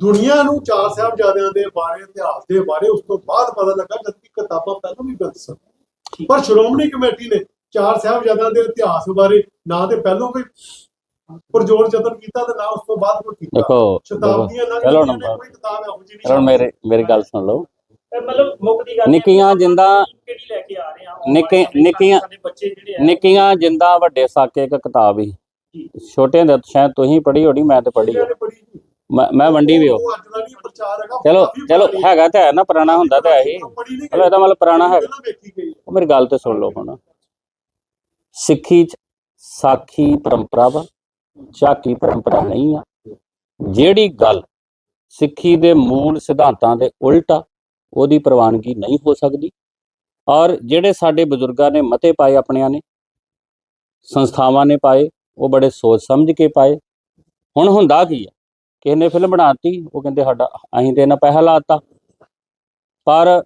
ਦੁਨੀਆ ਨੂੰ ਚਾਰ ਸਾਹਿਬਜ਼ਾਦਿਆਂ ਦੇ ਬਾਰੇ ਇਤਿਹਾਸ ਦੇ ਬਾਰੇ ਉਸ ਤੋਂ ਬਾਅਦ ਪਤਾ ਲੱਗਾ ਜਦ ਕਿ ਕਿਤਾਬਾਂ ਪਹਿਲਾਂ ਵੀ ਗਲਤ ਸਨ। ਪਰ ਸ਼੍ਰੋਮਣੀ ਕਮੇਟੀ ਨੇ ਚਾਰ ਸਾਹਿਬਜ਼ਾਦਿਆਂ ਦੇ ਇਤਿਹਾਸ ਬਾਰੇ ਨਾ ਤੇ ਪਹਿਲਾਂ ਕੋਈ ਪਰਜੋਰ ਯਤਨ ਕੀਤਾ ਤੇ ਨਾ ਉਸ ਤੋਂ ਬਾਅਦ ਕੋਈ ਕੀਤਾ। ਦੇਖੋ ਸ਼ਤਾਬਦੀਆਂ ਨਾਲ ਚਲੋ ਨੰਬਰ ਕੋਈ ਕਿਤਾਬ ਇਹੋ ਜਿਹੀ ਚਲੋ ਨਹੀਂ ਮੇਰੇ ਮੇਰੀ ਗੱਲ ਸੁਣ ਲਓ। ਮਤਲਬ ਮੁੱਖ ਦੀ ਗੱਲ ਨਿੱਕੀਆਂ ਜਿੰਦਾਂ- ਕਿਹੜੀ ਲੈ ਕੇ ਆ ਰਹੇ ਆ ਨਿੱਕੇ- ਨਿੱਕੀਆਂ- ਸਾਡੇ ਬੱਚੇ ਜਿਹੜੇ ਆ। ਨਿੱਕੀਆਂ ਜਿੰਦਾਂ ਵੱਡੇ ਸਾਕੇ ਇੱਕ ਕਿਤਾਬ ਹੀ। ਜੀ। ਛੋਟੇ ਹੁੰਦੇ ਸ਼ਾਇਦ ਤੁਸੀਂ ਪੜ੍ਹੀ ਹੋਣੀ ਮੈਂ ਤੇ ਪੜ੍ਹੀ। ਮੈਂ ਮੈਂ ਵੰਡੀ ਵੀ ਹੋ। ਦਾ ਚਲੋ ਚਲੋ ਹੈਗਾ ਤਾਂ ਹੈ ਨਾ ਪੁਰਾਣਾ ਹੁੰਦਾ ਤਾਂ ਹੈ ਹੀ। ਚਲੋ ਇਹਦਾ ਮਤਲਬ ਪੁਰਾਣਾ ਹੈਗਾ। ਮੇਰੀ ਗੱਲ ਤੇ ਸੁਣ ਲਓ ਹੁਣ। ਸਿੱਖੀ ਚ ਸਾਖੀ ਪਰੰਪਰਾ ਵਾ ਝਾਕੀ ਪਰੰਪਰਾ ਨਹੀਂ ਆ। ਜਿਹੜੀ ਗੱਲ ਸਿੱਖੀ ਦੇ ਮੂਲ ਸਿਧਾਂਤਾਂ ਦੇ ਉਲਟ ਆ, ਉਹਦੀ ਪ੍ਰਵਾਨਗੀ ਨਹੀਂ ਹੋ ਸਕਦੀ। ਔਰ ਜਿਹੜੇ ਸਾਡੇ ਬਜ਼ੁਰਗਾਂ ਨੇ ਮਤੇ ਪਾਏ ਆਪਣਿਆਂ ਨੇ, ਸੰਸਥਾਵਾਂ ਨੇ ਪਾਏ, ਉਹ ਬੜੇ ਸੋਚ ਸਮਝ ਕੇ ਪਾਏ। ਹੁਣ ਹੁੰਦਾ ਕੀ ਆ? ਕਿਸੇ ਨੇ ਫਿਲਮ ਬਣਾਤੀ, ਉਹ ਕਹਿੰਦੇ ਸਾਡਾ, ਅਸੀਂ ਤੇ ਇਹਨਾਂ ਪੈਸਾ ਲਾਤਾ ਪਰ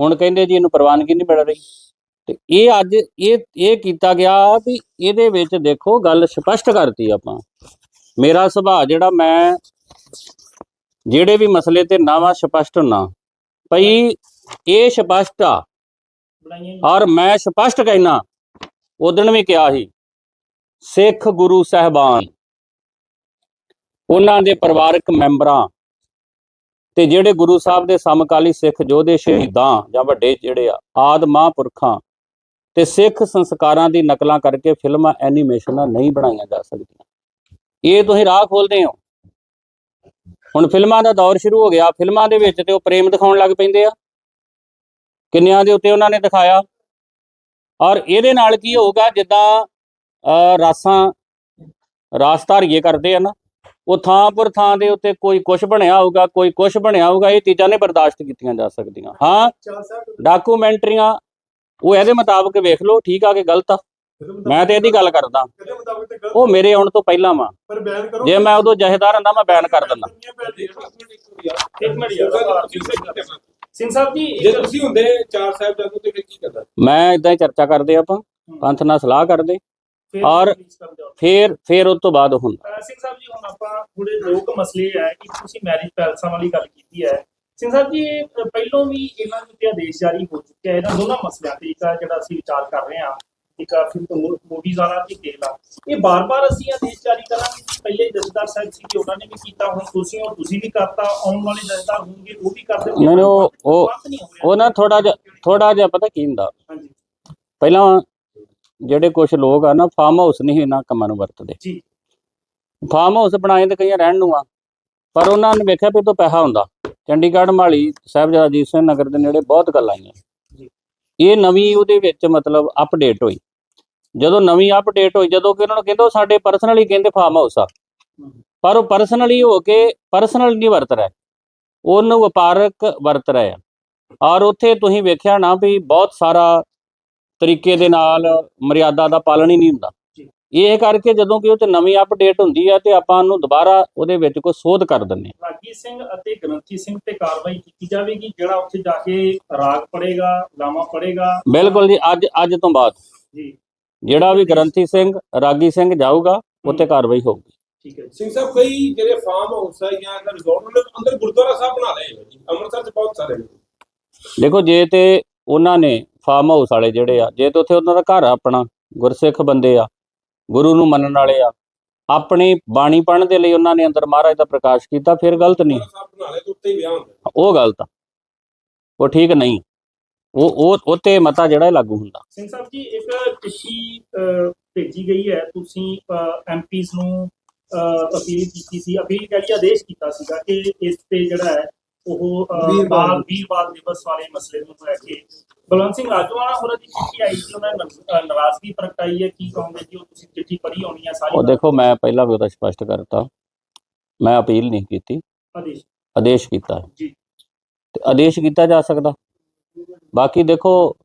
ਹੁਣ ਕਹਿੰਦੇ ਜੀ ਇਹਨੂੰ ਪ੍ਰਵਾਨਗੀ ਨਹੀਂ ਮਿਲ ਰਹੀ। ਤੇ ਇਹ ਅੱਜ ਇਹ ਇਹ ਕੀਤਾ ਗਿਆ ਵੀ ਇਹਦੇ ਵਿੱਚ ਦੇਖੋ ਗੱਲ ਸਪਸ਼ਟ ਕਰਤੀ ਆਪਾਂ। ਮੇਰਾ ਸੁਭਾਅ ਜਿਹੜਾ ਮੈਂ, ਜਿਹੜੇ ਵੀ ਮਸਲੇ ਤੇ ਨਾਵਾ ਸਪਸ਼ਟ ਹੁੰਨਾ। ਭਈ ਇਹ ਸਪਸ਼ਟ ਆ, ਔਰ ਮੈਂ ਸਪਸ਼ਟ ਕਹਿਣਾ ਉਦਣ ਵੀ ਕਿਹਾ ਸੀ, ਸਿੱਖ ਗੁਰੂ ਸਹਿਬਾਨ, ਉਹਨਾਂ ਦੇ ਪਰਿਵਾਰਕ ਮੈਂਬਰਾਂ ਤੇ ਜਿਹੜੇ ਗੁਰੂ ਸਾਹਿਬ ਦੇ ਸਮਕਾਲੀ ਸਿੱਖ ਯੋਧੇ ਸ਼ਹੀਦਾਂ ਜਾਂ ਵੱਡੇ ਜਿਹੜੇ ਆ, ਆਦ ਮਹਾਂਪੁਰਖਾਂ ਤੇ ਸਿੱਖ ਸੰਸਕਾਰਾਂ ਦੀ ਨਕਲਾਂ ਕਰਕੇ ਫਿਲਮਾਂ ਐਨੀਮੇਸ਼ਨਾਂ ਨਹੀਂ ਬਣਾਈਆਂ ਜਾ ਸਕਦੀਆਂ। ਇਹ ਤੁਸੀਂ ਰਾਹ ਖੋਲਦੇ ਹੋ। ਹੁਣ ਫਿਲਮਾਂ ਦਾ ਦੌਰ ਸ਼ੁਰੂ ਹੋ ਗਿਆ। ਫਿਲਮਾਂ ਦੇ ਵਿੱਚ ਤੇ ਉਹ ਪ੍ਰੇਮ ਦਿਖਾਉਣ ਲੱਗ ਪੈਂਦੇ ਆ। ਕਿੰਨਿਆਂ ਦੇ ਉੱਤੇ ਉਹਨਾਂ ਨੇ ਦਿਖਾਇਆ। ਔਰ ਇਹਦੇ ਨਾਲ ਕੀ ਹੋਊਗਾ ਜਿੱਦਾਂ ਰਾਸਾਂ ਰਾਸ ਧਾਰੀਏ ਕਰਦੇ ਆ ਨਾ ਉਹ ਥਾਂ ਪਰ ਥਾਂ ਦੇ ਉੱਤੇ ਕੋਈ ਕੁਛ ਬਣਿਆ ਹੋਊਗਾ ਕੋਈ ਕੁਛ ਬਣਿਆ ਹੋਊਗਾ ਇਹ ਚੀਜ਼ਾਂ ਨੇ ਬਰਦਾਸ਼ਤ ਕੀਤੀਆਂ ਜਾ ਸਕਦੀਆਂ। ਹਾਂ ਡਾਕੂਮੈਂਟਰੀਆਂ ਉਹ ਇਹਦੇ ਮੁਤਾਬਕ ਵੇਖ ਲਓ ਠੀਕ ਆ ਕਿ ਗਲਤ ਆ। ਮੈਂ ਤੇ ਇਹਦੀ ਗੱਲ ਕਰਦਾ। ਉਹ ਮੇਰੇ ਆਉਣ ਤੋਂ ਪਹਿਲਾਂ ਵਾ। ਪਰ ਬਿਆਨ ਕਰੋ। ਜੇ ਮੈਂ ਉਦੋਂ ਜਹੇਦਾਰ ਹੁੰਦਾ ਮੈਂ ਬੈਨ ਕਰ ਦਿੰਦਾ। ਇੱਕ ਮਿੰਟ ਯਾਰ। ਸਿੰਘ ਸਾਹਿਬ ਜੀ ਜੇ ਇੱਕ- ਤੁਸੀਂ ਹੁੰਦੇ ਚਾਰ ਸਾਹਿਬ ਜਾਂਦੇ ਤੇ ਫਿਰ ਕੀ ਕਰਦਾ ਮੈਂ ਇਦਾਂ ਹੀ ਚਰਚਾ ਕਰਦੇ ਆਪਾਂ। ਪੰਥ ਨਾਲ ਸਲਾਹ ਕਰਦੇ। ਔਰ-। ਫੇਰ ਫੇਰ ਉਸ ਤੋਂ ਬਾਅਦ ਹੁੰਦਾ। ਸਿੰਘ ਸਾਹਿਬ ਜੀ ਹੁਣ ਆਪਾਂ ਥੋੜੇ ਲੋਕ ਮਸਲੇ ਹੈ ਕਿ ਤੁਸੀਂ ਮੈਰਿਜ ਪੈਲਸਾਂ ਵਾਲੀ ਗੱਲ ਕੀਤੀ ਹੈ। ਸਿੰਘ ਸਾਹਿਬ ਜੀ ਪਹਿਲੋਂ ਵੀ ਇਹਨਾਂ ਦੇ ਆਦੇਸ਼ ਜਾਰੀ ਹੋ ਚੁੱਕਿਆ ਹੈ ਇਹਨਾਂ ਦੋਨਾਂ ਮਸਲਿਆਂ ਤੇ ਇੱਕ ਆ ਜਿਹੜਾ ਅਸੀਂ ਵਿਚਾਰ ਕਰ ਰਹੇ ਹਾਂ ਇੱਕ ਫਿਲਮ ਮੂਵੀਜ਼ ਵਾਲਾ ਤੇ ਕੇਲਾ ਇਹ ਬਾਰ-ਬਾਰ ਅਸੀਂ ਆਦੇਸ਼ ਜਾਰੀ ਕਰਾਂਗੇ ਪਹਿਲੇ ਜਥੇਦਾਰ ਸਾਹਿਬ ਸੀ ਕਿ ਉਹਨਾਂ ਨੇ ਵੀ ਕੀਤਾ ਹੁਣ ਤੁਸੀਂ ਔਰ ਤੁਸੀਂ ਵੀ ਕਰਤਾ ਆਉਣ ਵਾਲੇ ਜਥੇਦਾਰ ਹੋਣਗੇ ਉਹ ਵੀ ਕਰ ਦੇਣਗੇ ਨਹੀਂ, ਉਹ- ਉਹ-। ਉਹ ਨਾ ਥੋੜਾ ਜਿਹਾ ਥੋੜਾ ਜਿਹਾ ਪਤਾ ਕੀ ਹੁੰਦਾ? ਹਾਂਜੀ। ਪਹਿਲਾਂ ਜਿਹੜੇ ਕੁਝ ਲੋਕ ਆ ਨਾ ਫਾਰਮ ਹਾਊਸ ਨਹੀਂ ਇਹਨਾਂ ਕੰਮਾਂ ਨੂੰ ਵਰਤਦੇ। ਜੀ। ਫਾਰਮ ਹਾਊਸ ਬਣਾਏ ਤੇ ਕਈਆਂ ਰਹਿਣ ਨੂੰ ਆ ਪਰ ਉਹਨਾਂ ਨੇ ਵੇਖਿਆ ਵੀ ਤੋਂ ਪੈਸਾ ਹੁੰਦਾ। ਚੰਡੀਗੜ੍ਹ ਮਾਲੀ ਸਾਹਿਬਜ਼ਾਦਾ ਅਜੀਤ ਸਿੰਘ ਨਗਰ ਦੇ ਨੇੜੇ ਬਹੁਤ ਗੱਲਾਂ ਆਈਆਂ। ਇਹ ਨਵੀਂ ਉਹਦੇ ਵਿੱਚ ਮਤਲਬ ਅਪਡੇਟ ਹੋਈ। ਜਦੋਂ ਨਵੀਂ ਅਪਡੇਟ ਹੋਈ ਜਦੋਂ ਕਿ ਉਹਨਾਂ ਨੂੰ ਕਹਿੰਦੇ ਸਾਡੇ ਪਰਸਨਲੀ ਕਹਿੰਦੇ ਫਾਰਮ ਹਾਊਸ ਆ ਪਰ ਉਹ ਪਰਸਨਲੀ ਹੋ ਕੇ ਪਰਸਨਲ ਨਹੀਂ ਵਰਤ ਰਿਹਾ। ਉਹਨੂੰ ਵਪਾਰਕ ਵਰਤ ਰਹੇ ਆ। ਔਰ ਉੱਥੇ ਤੁਸੀਂ ਵੇਖਿਆ ਨਾ ਵੀ ਬਹੁਤ ਸਾਰਾ ਤਰੀਕੇ ਦੇ ਨਾਲ ਮਰਿਆਦਾ ਦਾ ਪਾਲਣ ਹੀ ਨਹੀਂ ਹੁੰਦਾ। ਇਹ ਕਰਕੇ ਜਦੋਂ ਕਿ ਉਹ ਤੇ ਨਵੀਂ ਅਪਡੇਟ ਹੁੰਦੀ ਆ ਤੇ ਆਪਾਂ ਉਹਨੂੰ ਦੁਬਾਰਾ ਉਹਦੇ ਵਿੱਚ ਕੋਈ ਸੋਧ ਕਰ ਦਿੰਨੇ ਆ ਰਾਗੀ ਸਿੰਘ ਅਤੇ ਗ੍ਰੰਥੀ ਸਿੰਘ ਤੇ ਕਾਰਵਾਈ ਕੀਤੀ ਜਾਵੇਗੀ ਜਿਹੜਾ ਉੱਥੇ ਜਾ ਕੇ ਰਾਗ ਪੜੇਗਾ ਲਾਮਾ ਪੜੇਗਾ ਬਿਲਕੁਲ ਜੀ ਅੱਜ ਅੱਜ ਤੋਂ ਬਾਅਦ। ਜੀ। ਜਿਹੜਾ ਵੀ ਗ੍ਰੰਥੀ ਸਿੰਘ ਰਾਗੀ ਸਿੰਘ ਜਾਊਗਾ ਉੱਤੇ ਕਾਰਵਾਈ ਹੋਊਗੀ। ਠੀਕ ਹੈ ਜੀ। ਸਿੰਘ ਸਾਹਿਬ ਕਈ ਜਿਹੜੇ ਫਾਰਮ ਹਾਊਸ ਹੈ ਜਾਂ ਅਗਰ ਰਿਜ਼ੋਰਟ ਉਹਨੇ ਅੰਦਰ ਗੁਰਦੁਆਰਾ ਸਾਹਿਬ ਬਣਾ ਲਏ ਅੰਮ੍ਰਿਤਸਰ 'ਚ ਬਹੁਤ ਸਾਰੇ ਨੇ। ਦੇਖੋ ਜੇ ਤੇ ਉਹਨਾਂ ਨੇ ਫਾਰਮ ਹਾਊਸ ਵਾਲੇ ਜਿਹੜੇ ਆ ਜੇ ਤੇ ਉੱਥੇ ਉਹਨਾਂ ਦਾ ਘਰ ਆ ਆਪਣਾ ਗੁਰਸਿੱਖ ਬੰਦੇ ਆ ਗੁਰੂ ਨੂੰ ਮੰਨਣ ਵਾਲੇ ਆ। ਆਪਣੀ ਬਾਣੀ ਪੜ੍ਹਨ ਦੇ ਲਈ ਉਹਨਾਂ ਨੇ ਅੰਦਰ ਮਹਾਰਾਜ ਦਾ ਪ੍ਰਕਾਸ਼ ਕੀਤਾ ਫਿਰ ਗਲਤ ਨਹੀਂ। ਉਹ ਗਲਤ ਆ। ਉਹ ਠੀਕ ਨਹੀਂ। ਉਹ ਉਹ ਉੱਤੇ ਮਤਾ ਜਿਹੜਾ ਲਾਗੂ ਹੁੰਦਾ। ਸਿੰਘ ਸਾਹਿਬ ਜੀ ਇੱਕ ਚਿੱਠੀ ਭੇਜੀ ਗਈ ਹੈ। ਤੁਸੀਂ ਐਮਪੀਸ ਨੂੰ ਅਪੀਲ ਕੀਤੀ ਸੀ। ਅਪੀਲ ਕਹਿ ਲਈ ਆਦੇਸ਼ ਕੀਤਾ ਸੀਗਾ ਕਿ ਇਸ ਤੇ ਜਿਹੜਾ ਹੈ ਉਹ। ਬਾਲ ਵੀਰਵਾਰ ਦਿਵਸ ਵਾਲੇ ਮਸਲੇ ਨੂੰ ਲੈ ਕੇ। ਬਲਵੰਤ ਸਿੰਘ ਰਾਜਵਾਨਾ ਹੋਰਾਂ ਦੀ ਚਿੱਠੀ ਆਈ ਸੀ? ਉਹਨਾਂ ਨੇ ਨਾਰਾਜ਼ਗੀ ਪ੍ਰਗਟਾਈ ਹੈ। ਕੀ ਕਹੋਗੇ ਜੀ? ਉਹ ਤੁਸੀਂ ਚਿੱਠੀ ਪੜ੍ਹੀ ਹੋਣੀ ਹੈ ਸਾਰੀ ਉਹ ਦੇਖੋ ਮੈਂ ਪਹਿਲਾਂ ਵੀ ਉਹਦਾ ਸਪਸ਼ਟ ਕਰਤਾ। ਮੈਂ ਅਪੀਲ ਨਹੀਂ ਕੀਤੀ। ਆਦੇਸ਼। ਆਦੇਸ਼ ਕੀਤਾ। ਹੈ ਜੀ। ਤੇ ਆਦੇਸ਼ ਕੀਤਾ ਜਾ ਸਕਦਾ। ਬਾਕੀ ਦੇਖੋ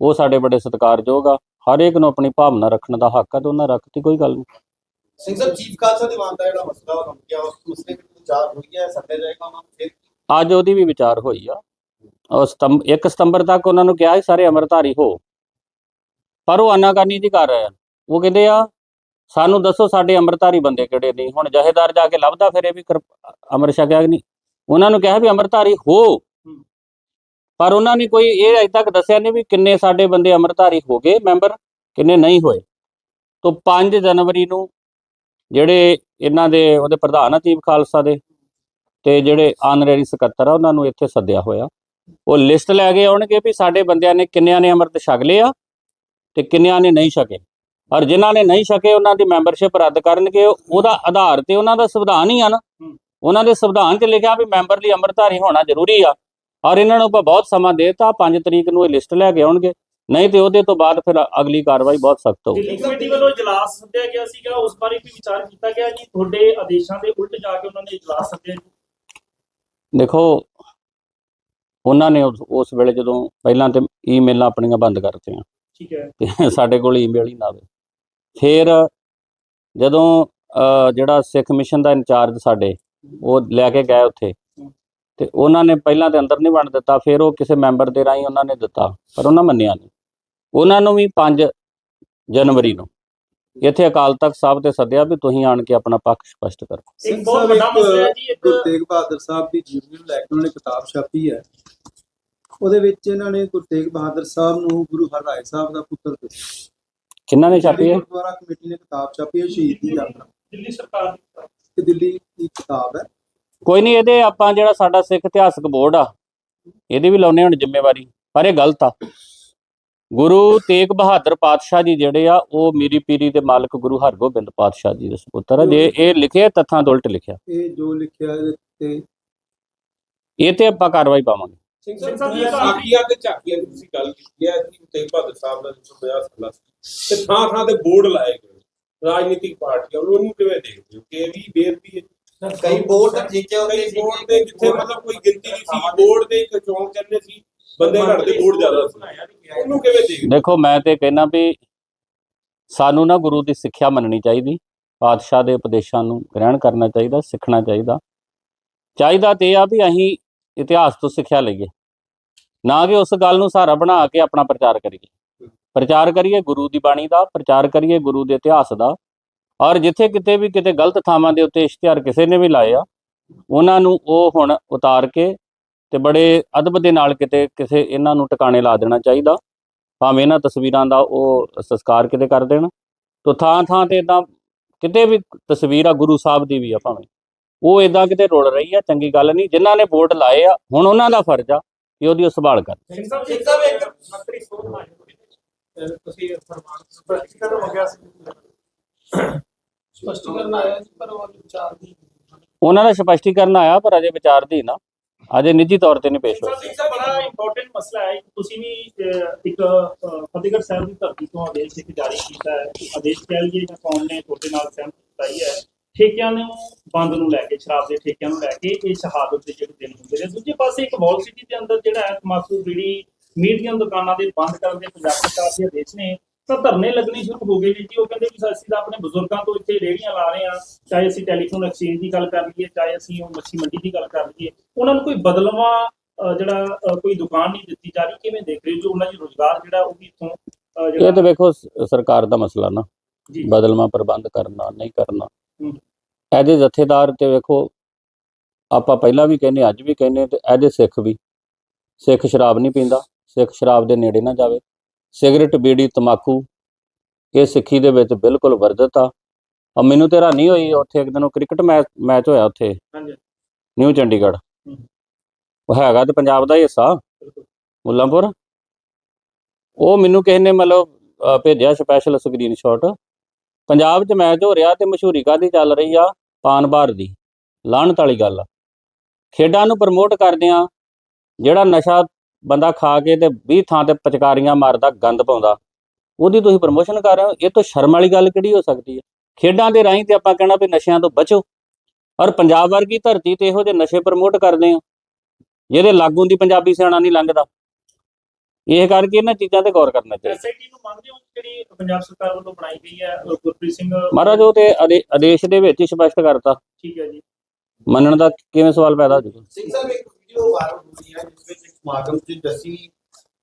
ਉਹ ਸਾਡੇ ਬੜੇ ਸਤਿਕਾਰਯੋਗ ਆ। ਹਰ ਇੱਕ ਨੂੰ ਆਪਣੀ ਭਾਵਨਾ ਰੱਖਣ ਦਾ ਹੱਕ ਆ ਤੇ ਉਹਨਾਂ ਰੱਖਤੀ ਕੋਈ ਗੱਲ ਨਹੀਂ। ਸਿੰਘ ਸਾਹਿਬ ਚੀਫ ਖਾਲਸਾ ਦੀਵਾਨ ਦਾ ਜਿਹੜਾ ਮਸਲਾ ਉਹ ਗਿਆ। ਉਸ ਮਸਲੇ ਤੇ ਵਿਚਾਰ ਹੋਈ ਹੈ ਸੱਦਿਆ ਜਾਏਗਾ ਉਹਨਾਂ ਨੂੰ ਫਿਰ ਅੱਜ ਉਹਦੀ ਵੀ ਵਿਚਾਰ ਹੋਈ ਆ। ਉਹ ਸਤੰਬ 1 ਸਤੰਬਰ ਤੱਕ ਉਹਨਾਂ ਨੂੰ ਕਿਹਾ ਸਾਰੇ ਅੰਮ੍ਰਿਤਧਾਰੀ ਹੋ। ਪਰ ਉਹ ਅਨਾਕਾਨੀ ਜੀ ਕਰ ਰਹੇ ਉਹ ਕਹਿੰਦੇ ਆ ਸਾਨੂੰ ਦੱਸੋ ਸਾਡੇ ਅੰਮ੍ਰਿਤਧਾਰੀ ਬੰਦੇ ਕਿਹੜੇ ਨਹੀਂ ਹੁਣ ਜਹੇਦਾਰ ਜਾ ਕੇ ਲੱਭਦਾ ਫਿਰੇ ਵੀ ਅੰਮ੍ਰਿਤ ਛਕਿਆ ਕਿ ਨਹੀਂ? ਉਹਨਾਂ ਨੂੰ ਕਿਹਾ ਵੀ ਅੰਮ੍ਰਿਤਧਾਰੀ ਹੋ। ਪਰ ਉਹਨਾਂ ਨੇ ਕੋਈ ਇਹ ਅਜੇ ਤੱਕ ਦੱਸਿਆ ਨਹੀਂ ਵੀ ਕਿੰਨੇ ਸਾਡੇ ਬੰਦੇ ਅੰਮ੍ਰਿਤਧਾਰੀ ਹੋ ਗਏ ਮੈਂਬਰ ਕਿੰਨੇ ਨਹੀਂ ਹੋਏ। ਤੋਂ 5 ਜਨਵਰੀ ਨੂੰ ਜਿਹੜੇ ਇਹਨਾਂ ਦੇ ਉਹਦੇ ਪ੍ਰਧਾਨ ਆ ਚੀਫ ਖਾਲਸਾ ਦੇ ਤੇ ਜਿਹੜੇ ਆਨਰੇਰੀ ਸਕੱਤਰ ਆ ਉਹਨਾਂ ਨੂੰ ਇੱਥੇ ਸੱਦਿਆ ਹੋਇਆ। ਉਹ ਲਿਸਟ ਲੈ ਕੇ ਆਉਣਗੇ ਵੀ ਸਾਡੇ ਬੰਦਿਆਂ ਨੇ ਕਿੰਨਿਆਂ ਨੇ ਅੰਮ੍ਰਿਤ ਛਕ ਲਿਆ ਤੇ ਕਿੰਨਿਆਂ ਨੇ ਨਹੀਂ ਛਕੇ। ਔਰ ਜਿਨ੍ਹਾਂ ਨੇ ਨਹੀਂ ਛਕੇ ਉਹਨਾਂ ਦੀ ਮੈਂਬਰਸ਼ਿਪ ਰੱਦ ਕਰਨਗੇ। ਉਹਦਾ ਆਧਾਰ ਤੇ ਉਹਨਾਂ ਦਾ ਸੰਵਿਧਾਨ ਹੀ ਆ ਨਾ। ਉਹਨਾਂ ਦੇ ਸੰਵਿਧਾਨ 'ਚ ਲਿਖਿਆ ਵੀ ਮੈਂਬਰ ਲਈ ਅੰਮ੍ਰਿਤਧਾਰੀ ਹੋਣਾ ਜ਼ਰੂਰੀ ਆ। ਔਰ ਇਹਨਾਂ ਨੂੰ ਆਪਾਂ ਬਹੁਤ ਸਮਾਂ ਦੇਤਾ 5 ਤਰੀਕ ਨੂੰ ਇਹ ਲਿਸਟ ਲੈ ਕੇ ਆਉਣਗੇ। ਨਹੀਂ ਤੇ ਉਹਦੇ ਤੋਂ ਬਾਅਦ ਫਿਰ ਅਗਲੀ ਕਾਰਵਾਈ ਬਹੁਤ ਸਖਤ ਹੋਊਗੀ। ਦਿੱਲੀ ਕਮੇਟੀ ਵੱਲੋਂ ਇਜਲਾਸ ਸੱਦਿਆ ਗਿਆ ਸੀਗਾ। ਉਸ ਬਾਰੇ ਵੀ ਵਿਚਾਰ ਕੀਤਾ ਗਿਆ ਜੀ? ਤੁਹਾਡੇ ਆਦੇਸ਼ਾਂ ਦੇ ਉਲਟ ਜਾ ਕੇ ਉਹਨਾਂ ਨੇ ਇਜਲਾਸ ਸੱਦਿਆ ਦੇਖੋ ਉਹਨਾਂ ਨੇ ਉਸ- ਉਸ ਵੇਲੇ ਜਦੋਂ ਪਹਿਲਾਂ ਤੇ ਈਮੇਲਾਂ ਆਪਣੀਆਂ ਬੰਦ ਕਰਤੀਆਂ। ਠੀਕ ਹੈ। ਤੇ ਸਾਡੇ ਕੋਲ ਈਮੇਲ ਹੀ ਨਾ ਆਵੇ। ਫਿਰ ਜਦੋਂ ਜਿਹੜਾ ਸਿੱਖ ਮਿਸ਼ਨ ਦਾ ਇੰਚਾਰਜ ਸਾਡੇ ਉਹ ਲੈ ਕੇ ਗਏ ਉੱਥੇ। ਤੇ ਉਹਨਾਂ ਨੇ ਪਹਿਲਾਂ ਤੇ ਅੰਦਰ ਨਹੀਂ ਵੰਡ ਦਿੱਤਾ ਫਿਰ ਉਹ ਕਿਸੇ ਮੈਂਬਰ ਦੇ ਰਾਹੀਂ ਉਹਨਾਂ ਨੇ ਦਿੱਤਾ ਪਰ ਉਹਨਾਂ ਮੰਨਿਆ ਨਹੀਂ। ਉਹਨਾਂ ਨੂੰ ਵੀ 5 ਜਨਵਰੀ ਨੂੰ। ਇੱਥੇ ਅਕਾਲ ਤਖਤ ਸਾਹਿਬ ਤੇ ਸੱਦਿਆ ਵੀ ਤੁਸੀਂ ਆਣ ਕੇ ਆਪਣਾ ਪੱਖ ਸਪਸ਼ਟ ਕਰੋ। ਇੱਕ ਸਿੰਘ ਬਹੁਤ ਸਾਹਿਬ ਵੱਡਾ ਮਸਲਾ ਹੈ ਜੀ ਇੱਕ ਗੁਰੂ ਤੇਗ ਬਹਾਦਰ ਸਾਹਿਬ ਦੀ ਜੀਵਨੀ ਨੂੰ ਲੈ ਕੇ ਉਹਨਾਂ ਨੇ ਕਿਤਾਬ ਛਾਪੀ ਹੈ। ਉਹਦੇ ਵਿੱਚ ਇਹਨਾਂ ਨੇ ਗੁਰੂ ਤੇਗ ਬਹਾਦਰ ਸਾਹਿਬ ਨੂੰ ਗੁਰੂ ਹਰਰਾਏ ਸਾਹਿਬ ਦਾ ਪੁੱਤਰ ਦੱਸਿਆ ਕਿੰਨਾਂ ਨੇ ਛਾਪੀ ਹੈ? ਗੁਰਦੁਆਰਾ ਕਮੇਟੀ ਨੇ ਕਿਤਾਬ ਛਾਪੀ ਹੈ ਸ਼ਹੀਦ ਦੀ ਯਾਤਰਾ। ਦਿੱਲੀ ਸਰਕਾਰ ਦੀ ਤੇ ਦਿੱਲੀ ਦੀ ਕਿਤਾਬ ਹੈ। ਕੋਈ ਨਹੀਂ ਇਹਦੇ ਆਪਾਂ ਜਿਹੜਾ ਸਾਡਾ ਸਿੱਖ ਇਤਿਹਾਸਕ ਬੋਰਡ ਆ ਇਹਦੀ ਵੀ ਲਾਉਨੇ ਹੁਣ ਜ਼ਿੰਮੇਵਾਰੀ ਪਰ ਇਹ ਗਲਤ ਆ। ਗੁਰੂ ਤੇਗ ਬਹਾਦਰ ਪਾਤਸ਼ਾਹ ਜੀ ਜਿਹੜੇ ਆ ਉਹ ਮੀਰੀ ਪੀਰੀ ਦੇ ਮਾਲਕ ਗੁਰੂ ਹਰਗੋਬਿੰਦ ਪਾਤਸ਼ਾਹ ਜੀ ਦੇ ਸੁਪੁੱਤਰ ਆ ਜੇ ਇਹ ਲਿਖੇ ਤੱਥਾਂ ਤੋਂ ਉਲਟ ਲਿਖਿਆ। ਇਹ ਜੋ ਲਿਖਿਆ ਤੇ ਇਹ ਤੇ ਆਪਾਂ ਕਾਰਵਾਈ ਪਾਵਾਂਗੇ। ਸਿੰਘ ਸਾਹਿਬ ਜੀ, ਸਾਖੀਆਂ ਤੇ ਝਾਕੀਆਂ ਦੀ ਤੁਸੀਂ ਗੱਲ ਕੀਤੀ ਹੈ ਕਿ ਤੇਗ ਬਹਾਦਰ ਸਾਹਿਬ ਦਾ 150 ਸਾਲਾ ਸੀ ਤੇ ਥਾਂ ਥਾਂ ਤੇ ਬੋਰਡ ਲਾਏ ਗਏ ਰਾਜਨੀਤਿਕ ਪਾਰਟੀਆਂ ਉਹਨੂੰ ਕਿਵੇਂ ਦੇਖਦੇ ਹੋ? ਕਿ ਇਹ ਵੀ ਬੇਅਦਬੀ ਹੈ? ਕਈ ਬੋਰਡ ਤੱਕ ਜਿੱਤੇ ਹੋਏ ਕਈ ਬੋਰਡ ਦੇ ਜਿੱਥੇ ਮਤਲਬ ਕੋਈ ਗਿਣਤੀ ਨਹੀਂ ਸੀ ਬੋਰਡ ਦੇ ਇੱਕ ਚੌਂਕ ਚੱਲਨੇ ਸੀ ਬੰਦੇ ਘੱਟ ਦੇ ਬੋਰਡ ਜ਼ਿਆਦਾ ਸੀ। ਉਹਨੂੰ ਕਿਵੇਂ ਦੇਖਦੇ ਦੇਖੋ, ਮੈਂ ਤੇ ਕਹਿਣਾ ਵੀ ਸਾਨੂੰ ਨਾ ਗੁਰੂ ਦੀ ਸਿੱਖਿਆ ਮੰਨਣੀ ਚਾਹੀਦੀ। ਪਾਤਸ਼ਾਹ ਦੇ ਉਪਦੇਸ਼ਾਂ ਨੂੰ ਗ੍ਰਹਿਣ ਕਰਨਾ ਚਾਹੀਦਾ, ਸਿੱਖਣਾ ਚਾਹੀਦਾ। ਚਾਹੀਦਾ ਤੇ ਇਹ ਆ ਵੀ ਅਸੀਂ ਇਤਿਹਾਸ ਤੋਂ ਸਿੱਖਿਆ ਲਈਏ। ਨਾ ਕਿ ਉਸ ਗੱਲ ਨੂੰ ਸਹਾਰਾ ਬਣਾ ਕੇ ਆਪਣਾ ਪ੍ਰਚਾਰ ਕਰੀਏ। ਪ੍ਰਚਾਰ ਕਰੀਏ ਗੁਰੂ ਦੀ ਬਾਣੀ ਦਾ, ਪ੍ਰਚਾਰ ਕਰੀਏ ਗੁਰੂ ਦੇ ਇਤਿਹਾਸ ਦਾ। ਔਰ ਜਿੱਥੇ ਕਿਤੇ ਵੀ ਕਿਤੇ ਗਲਤ ਥਾਵਾਂ ਦੇ ਉੱਤੇ ਇਸ਼ਤਿਹਾਰ ਕਿਸੇ ਨੇ ਵੀ ਲਾਏ ਆ, ਉਹਨਾਂ ਨੂੰ ਉਹ ਹੁਣ ਉਤਾਰ ਕੇ ਤੇ ਬੜੇ ਅਦਬ ਦੇ ਨਾਲ ਕਿਤੇ ਕਿਸੇ ਇਹਨਾਂ ਨੂੰ ਟਿਕਾਣੇ ਲਾ ਦੇਣਾ ਚਾਹੀਦਾ। ਭਾਵੇਂ ਇਹਨਾਂ ਤਸਵੀਰਾਂ ਦਾ ਉਹ ਸੰਸਕਾਰ ਕਿਤੇ ਕਰ ਦੇਣ। ਤੋ ਥਾਂ ਥਾਂ ਤੇ ਇਦਾਂ ਕਿਤੇ ਵੀ ਤਸਵੀਰ ਆ ਗੁਰੂ ਸਾਹਿਬ ਦੀ ਵੀ ਆ ਭਾਵੇਂ। ਉਹ ਇਦਾਂ ਕਿਤੇ ਰੁਲ ਰਹੀ ਆ ਚੰਗੀ ਗੱਲ ਨਹੀਂ। ਜਿਨ੍ਹਾਂ ਨੇ ਵੋਟ ਲਾਏ ਆ ਹੁਣ ਉਹਨਾਂ ਦਾ ਫਰਜ਼ ਆ ਕਿ ਉਹਦੀ ਉਹ ਸੰਭਾਲ ਕਰ ਸਿੰਘ ਸਾਹਿਬ ਸਿੰਘ ਸਾਹਿਬ ਇੱਕ- ਮੰਤਰੀ ਸੋਧ ਮਾਜੋ ਤੁਸੀਂ ਫਰਮਾਨ ਸਪਸ਼ਟੀਕਰਨ ਹੋ ਗਿਆ ਸੀ। ਸਪਸ਼ਟੀਕਰਨ ਆਇਆ ਸੀ ਪਰ ਉਹ ਵਿਚਾਰ ਦੀ ਉਹਨਾਂ ਦਾ ਸਪਸ਼ਟੀਕਰਨ ਆਇਆ ਪਰ ਅਜੇ ਵਿਚਾਰ ਦੀ ਨਾ। ਅਜੇ ਨਿੱਜੀ ਤੌਰ ਤੇ ਨਹੀਂ ਪੇਸ਼ ਹੋਇਆ ਸਿੰਘ ਸਾਹਿਬ, ਬੜਾ ਇੰਪੋਰਟੈਂਟ ਮਸਲਾ ਹੈ। ਤੁਸੀਂ ਵੀ ਇੱਕ ਫਤਿਹਗੜ੍ਹ ਸਾਹਿਬ ਦੀ ਧਰਤੀ ਤੋਂ ਆਦੇਸ਼ ਇੱਕ ਜਾਰੀ ਕੀਤਾ ਹੈ। ਆਦੇਸ਼ ਕਹਿ ਲਈਏ ਜਾਂ ਕੌਮ ਨੇ ਤੁਹਾਡੇ ਨਾਲ ਸਹਿਮਤ ਕੀਤਾ ਹੈ। ਠੇਕਿਆਂ ਨੂੰ ਬੰਦ ਨੂੰ ਲੈ ਕੇ, ਸ਼ਰਾਬ ਦੇ ਠੇਕਿਆਂ ਨੂੰ ਲੈ ਕੇ ਇਹ ਸ਼ਹਾਦਤ ਦੇ ਜਿਹੜੇ ਦਿਨ ਹੁੰਦੇ ਨੇ। ਦੂਜੇ ਪਾਸੇ ਇੱਕ ਵਾਲ ਸਿਟੀ ਦੇ ਅੰਦਰ ਜਿਹੜਾ ਹੈ ਤਮਾਕੂ ਬੀੜੀ ਮੀਟ ਦੀਆਂ ਦੁਕਾਨਾਂ ਦੇ ਬੰਦ ਕਰਨ ਦੇ ਪੰਜਾਬ ਸਰਕਾਰ ਦੇ ਆਦੇਸ਼ ਨੇ ਤਾਂ ਧਰਨੇ ਲੱਗਣੇ ਸ਼ੁਰੂ ਹੋ ਗਏ ਨੇ ਜੀ। ਉਹ ਕਹਿੰਦੇ ਵੀ ਅਸੀਂ ਤਾਂ ਆਪਣੇ ਬਜ਼ੁਰਗਾਂ ਤੋਂ ਇੱਥੇ ਰੇਹੜੀਆਂ ਲਾ ਰਹੇ ਆ ਚਾਹੇ ਅਸੀਂ ਟੈਲੀਫੋਨ ਐਕਸਚੇਂਜ ਦੀ ਗੱਲ ਕਰ ਲਈਏ ਚਾਹੇ ਅਸੀਂ ਉਹ ਮੱਛੀ ਮੰਡੀ ਦੀ ਗੱਲ ਕਰ ਲਈਏ। ਉਹਨਾਂ ਨੂੰ ਕੋਈ ਬਦਲਵਾ ਜਿਹੜਾ ਕੋਈ ਦੁਕਾਨ ਨਹੀਂ ਦਿੱਤੀ ਜਾ ਰਹੀ। ਕਿਵੇਂ ਦੇਖ ਰਹੇ ਜੋ? ਉਹਨਾਂ ਦੀ ਰੋਜ਼ਗਾਰ ਜਿਹੜਾ ਉਹ ਵੀ ਇਥੋਂ ਇਹ ਤਾਂ ਵੇਖੋ ਸਰਕਾਰ ਦਾ ਮਸਲਾ ਨਾ। ਜੀ। ਬਦਲਵਾ ਪ੍ਰਬੰਧ ਕਰਨਾ ਨਹੀਂ ਕਰਨਾ। ਇਹਦੇ ਜਥੇਦਾਰ ਤੇ ਵੇਖੋ ਆਪਾਂ ਪਹਿਲਾਂ ਵੀ ਕਹਿੰਦੇ ਅੱਜ ਵੀ ਕਹਿੰਦੇ ਤੇ ਇਹਦੇ ਸਿੱਖ ਵੀ। ਸਿੱਖ ਸ਼ਰਾਬ ਨਹੀਂ ਪੀਂਦਾ। ਸਿੱਖ ਸ਼ਰਾਬ ਦੇ ਨੇੜੇ ਨਾ ਜਾਵੇ। ਸਿਗਰਟ ਬੀੜੀ ਤਮਾਕੂ ਇਹ ਸਿੱਖੀ ਦੇ ਵਿੱਚ ਬਿਲਕੁਲ ਵਰਜਿਤ ਆ। ਆ ਮੈਨੂੰ ਤੇ ਹੈਰਾਨੀ ਹੋਈ ਉੱਥੇ ਇੱਕ ਦਿਨ ਉਹ ਕ੍ਰਿਕਟ ਮੈਚ ਮੈਚ ਹੋਇਆ ਉੱਥੇ। ਹਾਂਜੀ। ਨਿਊ ਚੰਡੀਗੜ੍ਹ। ਉਹ ਹੈਗਾ ਤੇ ਪੰਜਾਬ ਦਾ ਹੀ ਹਿੱਸਾ। ਮੁੱਲਾਂਪੁਰ। ਉਹ ਮੈਨੂੰ ਕਿਸੇ ਨੇ ਮਤਲਬ ਭੇਜਿਆ ਸਪੈਸ਼ਲ ਸਕਰੀਨਸ਼ਾਟ ਪੰਜਾਬ 'ਚ ਮੈਚ ਹੋ ਰਿਹਾ ਤੇ ਮਸ਼ਹੂਰੀ ਕਾਦੀ ਚੱਲ ਰਹੀ ਆ? ਪਾਨ ਬਾਰ ਦੀ। ਲਾਹਣਤ ਵਾਲੀ ਗੱਲ ਆ। ਖੇਡਾਂ ਨੂੰ ਪ੍ਰਮੋਟ ਕਰਦੇ ਆ। ਜਿਹੜਾ ਨਸ਼ਾ ਬੰਦਾ ਖਾ ਕੇ ਤੇ 20 ਥਾਂ ਤੇ ਪਚਕਾਰੀਆਂ ਮਾਰਦਾ ਗੰਦ ਪਾਉਂਦਾ। ਉਹਦੀ ਤੁਸੀਂ ਪ੍ਰਮੋਸ਼ਨ ਕਰ ਰਹੇ ਹੋ ਇਹ ਤੋਂ ਸ਼ਰਮ ਵਾਲੀ ਗੱਲ ਕਿਹੜੀ ਹੋ ਸਕਦੀ ਹੈ? ਖੇਡਾਂ ਦੇ ਰਾਹੀਂ ਤੇ ਆਪਾਂ ਕਹਿਣਾ ਵੀ ਨਸ਼ਿਆਂ ਤੋਂ ਬਚੋ। ਔਰ ਪੰਜਾਬ ਵਰਗੀ ਧਰਤੀ ਤੇ ਇਹੋ ਜਿਹੇ ਨਸ਼ੇ ਪ੍ਰਮੋਟ ਕਰਦੇ ਆ ਜਿਹਦੇ ਲਾਗੂ ਦੀ ਪੰਜਾਬੀ ਸਿਆਣਾ ਨਹੀਂ ਲੰਘਦਾ। ਇਹ ਕਰਕੇ ਇਹਨਾਂ ਚੀਜ਼ਾਂ ਤੇ ਗੌਰ ਕਰਨਾ ਚਾਹੀਦਾ। ਐਸਆਈਟੀ ਨੂੰ ਮੰਨਦੇ ਹੋ ਜਿਹੜੀ ਪੰਜਾਬ ਸਰਕਾਰ ਵੱਲੋਂ ਬਣਾਈ ਗਈ ਹੈ ਗੁਰਪ੍ਰੀਤ ਸਿੰਘ? ਮਹਾਰਾਜ ਉਹ ਤੇ ਆਦੇ- ਆਦੇਸ਼ ਦੇ ਵਿੱਚ ਹੀ ਸਪਸ਼ਟ ਕਰਤਾ। ਠੀਕ ਹੈ ਜੀ। ਮੰਨਣ ਦਾ ਕਿਵੇਂ ਸਵਾਲ ਪੈਦਾ ਹੋ ਸਿੰਘ ਸਾਹਿਬ ਇੱਕ ਵੀਡੀਓ ਵਾਇਰਲ ਹੋ ਰਹੀ ਹੈ ਜਿਸ ਵਿੱਚ ਸਮਾਗਮ 'ਚ ਜੱਸੀ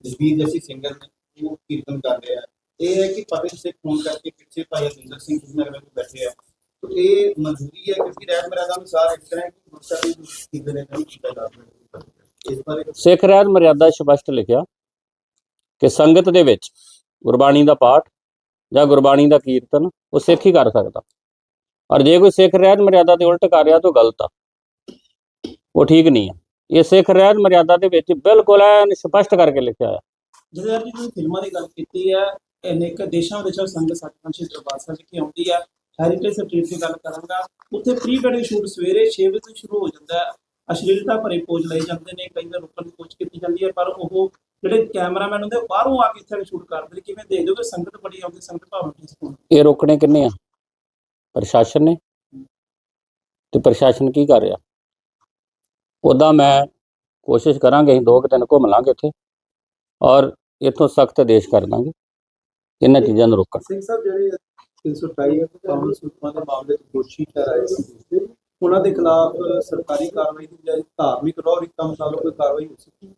ਜਸਬੀਰ ਜੱਸੀ ਸਿੰਗਰ ਨੇ ਉਹ ਕੀਰਤਨ ਕਰ ਰਿਹਾ ਹੈ ਇਹ ਹੈ ਕਿ ਪਤਨ ਸਿੱਖ ਫੋਨ ਕਰਕੇ ਪਿੱਛੇ ਭਾਈ ਅਜਿੰਦਰ ਸਿੰਘ ਨਗਰ ਵਿੱਚ ਬੈਠੇ ਆ। ਤਾਂ ਇਹ ਮਨਜ਼ੂਰੀ ਹੈ ਕਿਉਂਕਿ ਰਹਿਤ ਮਰਿਆਦਾ ਅਨੁਸਾਰ ਇਸ ਤਰ੍ਹਾਂ ਹੈ ਕਿ ਗੁਰਸਾ ਦੀ ਕੀਰਤਨ ਨਹੀਂ ਕੀਤਾ ਸਕਦਾ ਸਿੱਖ ਰਹਿਤ ਮਰਿਆਦਾ ਸਪਸ਼ਟ ਲਿਖਿਆ ਕਿ ਸੰਗਤ ਦੇ ਵਿੱਚ ਗੁਰਬਾਣੀ ਦਾ ਪਾਠ ਜਾਂ ਗੁਰਬਾਣੀ ਦਾ ਕੀਰਤਨ ਉਹ ਸਿੱਖ ਹੀ ਕਰ ਸਕਦਾ। ਔਰ ਜੇ ਕੋਈ ਸਿੱਖ ਰਹਿਤ ਮਰਿਆਦਾ ਦੇ ਉਲਟ ਕਰ ਰਿਹਾ ਤਾਂ ਉਹ ਗਲਤ ਆ। ਉਹ ਠੀਕ ਨਹੀਂ ਆ। ਇਹ ਸਿੱਖ ਰਹਿਤ ਮਰਿਆਦਾ ਦੇ ਵਿੱਚ ਬਿਲਕੁਲ ਐਨ ਸਪਸ਼ਟ ਕਰਕੇ ਲਿਖਿਆ ਆ ਜਦੋਂ ਜੀ ਤੁਸੀਂ ਫਿਲਮਾਂ ਦੀ ਗੱਲ ਕੀਤੀ ਹੈ ਅਨੇਕ ਦੇਸ਼ਾਂ ਵਿਦੇਸ਼ਾਂ ਸੰਗਤ ਸੱਚਖੰਡ ਸ਼੍ਰੀ ਦਰਬਾਰ ਸਾਹਿਬ ਵਿਖੇ ਆਉਂਦੀ ਹੈ। ਹੈਰੀਟੇਜ ਸਟਰੀਟ ਦੀ ਗੱਲ ਕਰਾਂਗਾ। ਉੱਥੇ ਪ੍ਰੀ ਵੈਡਿੰਗ ਸ਼ੂਟ ਸਵੇਰੇ 6 ਵਜੇ ਤੋਂ ਸ਼ੁਰੂ ਹੋ ਜਾਂਦਾ ਹੈ। ਅਸ਼ਲੀਲਤਾ ਭਰੇ ਪੋਜ ਲਏ ਜਾਂਦੇ ਨੇ ਕਈ ਵਾਰ ਰੁਕਣ ਦੀ ਕੋਸ਼ਿਸ਼ ਕੀਤੀ ਜਾਂਦੀ ਹੈ ਪਰ ਉਹ ਜਿਹੜੇ ਕੈਮਰਾਮੈਨ ਹੁੰਦੇ ਬਾਹਰੋਂ ਆ ਕੇ ਇੱਥੇ ਸ਼ੂਟ ਕਰਦੇ ਨੇ। ਕਿਵੇਂ ਦੇਖਦੇ ਹੋ ਕਿ ਸੰਗਤ ਬੜੀ ਆਉਂਦੀ ਸੰਗਤ ਭਾਵਨਾ ਇਹ ਰੋਕਣੇ ਕਿੰਨੇ ਆ? ਪ੍ਰਸ਼ਾਸਨ ਨੇ? ਤੇ ਪ੍ਰਸ਼ਾਸਨ ਕੀ ਕਰ ਰਿਹਾ? ਉਦਾਂ ਮੈਂ ਕੋਸ਼ਿਸ਼ ਕਰਾਂਗੇ ਅਸੀਂ ਦੋ ਕੁ ਦਿਨ ਘੁੰਮ ਲਾਂਗੇ ਇੱਥੇ ਔਰ ਇੱਥੋਂ ਸਖਤ ਆਦੇਸ਼ ਕਰ ਦਾਂਗੇ। ਇਹਨਾਂ ਚੀਜ਼ਾਂ ਨੂੰ ਰੋਕਣ। ਸਿੰਘ ਸਾਹਿਬ ਜਿਹੜੇ 328 ਕਾਨੂੰਨ ਸੁਰੱਖਿਆ ਦੇ ਮਾਮਲੇ ਚ ਦੋਸ਼ੀ ਠਹਿਰਾਏ ਸੀ। ਉਹਨਾਂ ਦੇ ਖਿਲਾਫ ਸਰਕਾਰੀ ਕਾਰਵਾਈ ਦੀ ਬਜਾਏ ਧਾਰਮਿਕ ਰੋਹ ਰੀਤਾਂ ਮੁਤਾਬਕ ਕੋਈ ਕਾਰਵਾਈ ਹੋ ਸਕਦੀ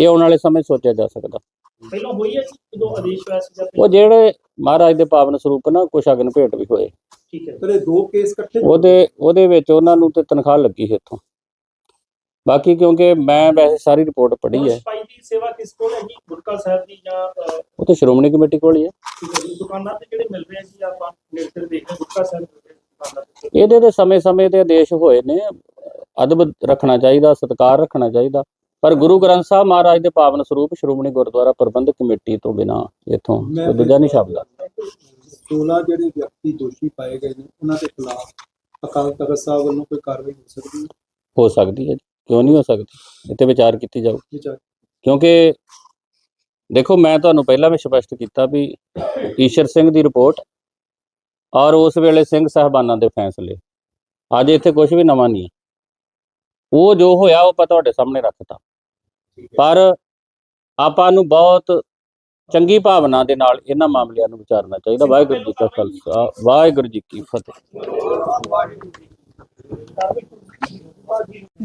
ਇਹ ਆਉਣ ਵਾਲੇ ਸਮੇਂ ਸੋਚਿਆ ਜਾ ਸਕਦਾ। ਪਹਿਲਾਂ ਹੋਈ ਹੈ ਜੀ ਜਦੋਂ ਆਦੇਸ਼ ਹੋਇਆ ਸੀ ਜਾਂ ਉਹ ਜਿਹੜੇ ਮਹਾਰਾਜ ਦੇ ਪਾਵਨ ਸਰੂਪ ਨਾ ਕੁਛ ਅਗਨ ਭੇਟ ਵੀ ਹੋਏ। ਠੀਕ ਹੈ। ਪਰ ਇਹ ਦੋ ਕੇਸ ਇਕੱਠੇ ਉਹਦੇ ਉਹਦੇ ਵਿੱਚ ਉਹਨਾਂ ਨੂੰ ਤੇ ਤਨਖਾਹ ਲੱਗੀ ਸੀ ਇੱਥੋਂ। ਬਾਕੀ ਕਿਉਂਕਿ ਮੈਂ ਵੈਸੇ ਸਾਰੀ ਰਿਪੋਰਟ ਪੜ੍ਹੀ ਹੈ। ਸਫ਼ਾਈ ਦੀ ਸੇਵਾ ਕਿਸ ਕੋਲ ਹੈ ਜੀ? ਗੁਰਕਾ ਸਾਹਿਬ ਦੀ ਜਾਂ ਅਹ, ਉਹ ਤੇ ਸ਼੍ਰੋਮਣੀ ਕਮੇਟੀ ਕੋਲ ਹੀ ਹੈ। ਠੀਕ ਹੈ ਜੀ। ਦੁਕਾਨਾਂ ਤੇ ਜਿਹੜੇ ਮਿਲ ਰਹੇ ਆ ਜੀ? ਆਪਾਂ ਨੇੜੇ ਤੇ ਦੇਖਦੇ ਹਾਂ ਗੁਰਕਾ ਸਾਹਿਬ ਦੇ ਦੁਕਾਨਾਂ ਤੇ। ਇਹਦੇ ਦੇ ਸਮੇਂ-ਸਮੇਂ ਤੇ ਆਦੇਸ਼ ਹੋਏ ਨੇ। ਅਦਬ ਰੱਖਣਾ ਚਾਹੀਦਾ ਸਤਿਕਾਰ ਰੱਖਣਾ ਚਾਹੀਦਾ। ਪਰ ਗੁਰੂ ਗ੍ਰੰਥ ਸਾਹਿਬ ਮਹਾਰਾਜ ਦੇ ਪਾਵਨ ਸਰੂਪ ਸ਼੍ਰੋਮਣੀ ਗੁਰਦੁਆਰਾ ਪ੍ਰਬੰਧਕ ਕਮੇਟੀ ਤੋਂ ਬਿਨਾ ਇਥੋਂ ਮੈਂ ਦੂਜਾ ਨਹੀਂ ਛਪਦਾ। 16 ਜਿਹੜੇ ਵਿਅਕਤੀ ਦੋਸ਼ੀ ਪਾਏ ਗਏ ਨੇ ਉਹਨਾਂ ਦੇ ਖਿਲਾਫ ਅਕਾਲ ਤਖਤ ਸਾਹਿਬ ਵੱਲੋਂ ਕੋਈ ਕਾਰਵਾਈ ਹੋ ਸਕਦੀ ਹੈ? ਹੋ ਸਕਦੀ ਹੈ ਕਿਉਂ ਨਹੀਂ ਹੋ ਸਕਦੀ? ਇੱਥੇ ਵਿਚਾਰ ਕੀਤੀ ਜਾਊ। ਕਿਉਂਕਿ ਦੇਖੋ ਮੈਂ ਤੁਹਾਨੂੰ ਪਹਿਲਾਂ ਵੀ ਸਪਸ਼ਟ ਕੀਤਾ ਵੀ ਈਸ਼ਰ ਸਿੰਘ ਦੀ ਰਿਪੋਰਟ ਔਰ ਉਸ ਵੇਲੇ ਸਿੰਘ ਸਾਹਿਬਾਨਾਂ ਦੇ ਫੈਸਲੇ। ਅੱਜ ਇੱਥੇ ਕੁਝ ਵੀ ਨਵਾਂ ਨਹੀਂ ਉਹ ਜੋ ਹੋਇਆ ਉਹ ਆਪਾਂ ਤੁਹਾਡੇ ਸਾਹਮਣੇ ਰੱਖਤਾ। ਪਰ ਆਪਾਂ ਨੂੰ ਬਹੁਤ ਚੰਗੀ ਭਾਵਨਾ ਦੇ ਨਾਲ ਇਹਨਾਂ ਮਾਮਲਿਆਂ ਨੂੰ ਵਿਚਾਰਨਾ ਚਾਹੀਦਾ। ਵਾਹਿਗੁਰੂ ਜੀ ਕਾ ਖਾਲਸਾ ਵਾਹਿਗੁਰੂ ਜੀ ਕੀ ਫਤਿਹ।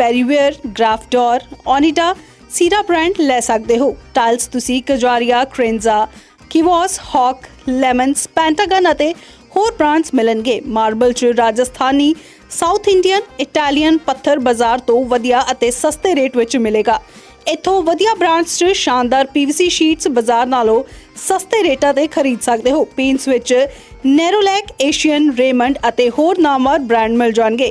ਪੈਰੀਵੇਅਰ ਗ੍ਰਾਫਡੋਰ ਓਨੀਡਾ ਸੀਰਾ ਬ੍ਰਾਂਡ ਲੈ ਸਕਦੇ ਹੋ। ਟਾਈਲਸ ਤੁਸੀਂ ਕਜਾਰੀਆ ਕ੍ਰੇਨਜ਼ਾ ਕਿਵੋਸ ਹੌਕ ਲੈਮਨਸ ਪੈਂਟਾਗਨ ਅਤੇ ਹੋਰ ਬ੍ਰਾਂਡਸ ਮਿਲਣਗੇ। ਮਾਰਬਲ ਚ ਰਾਜਸਥਾਨੀ ਸਾਊਥ ਇੰਡੀਅਨ ਇਟਾਲੀਅਨ ਪੱਥਰ ਬਾਜ਼ਾਰ ਤੋਂ ਵਧੀਆ ਅਤੇ ਸਸਤੇ ਰੇਟ ਵਿੱਚ ਮਿਲੇਗਾ। ਇੱਥੋਂ ਵਧੀਆ ਬ੍ਰਾਂਡਸ 'ਚ ਸ਼ਾਨਦਾਰ PVC ਸ਼ੀਟਸ ਬਾਜ਼ਾਰ ਨਾਲੋਂ ਸਸਤੇ ਰੇਟਾਂ ਤੇ ਖਰੀਦ ਸਕਦੇ ਹੋ। ਪੇਂਟਸ ਵਿੱਚ ਨੈਰੋਲੈਕ ਏਸ਼ੀਅਨ ਰੇਮੰਡ ਅਤੇ ਹੋਰ ਨਾਮਵਰ ਬ੍ਰਾਂਡ ਮਿਲ ਜਾਣਗੇ।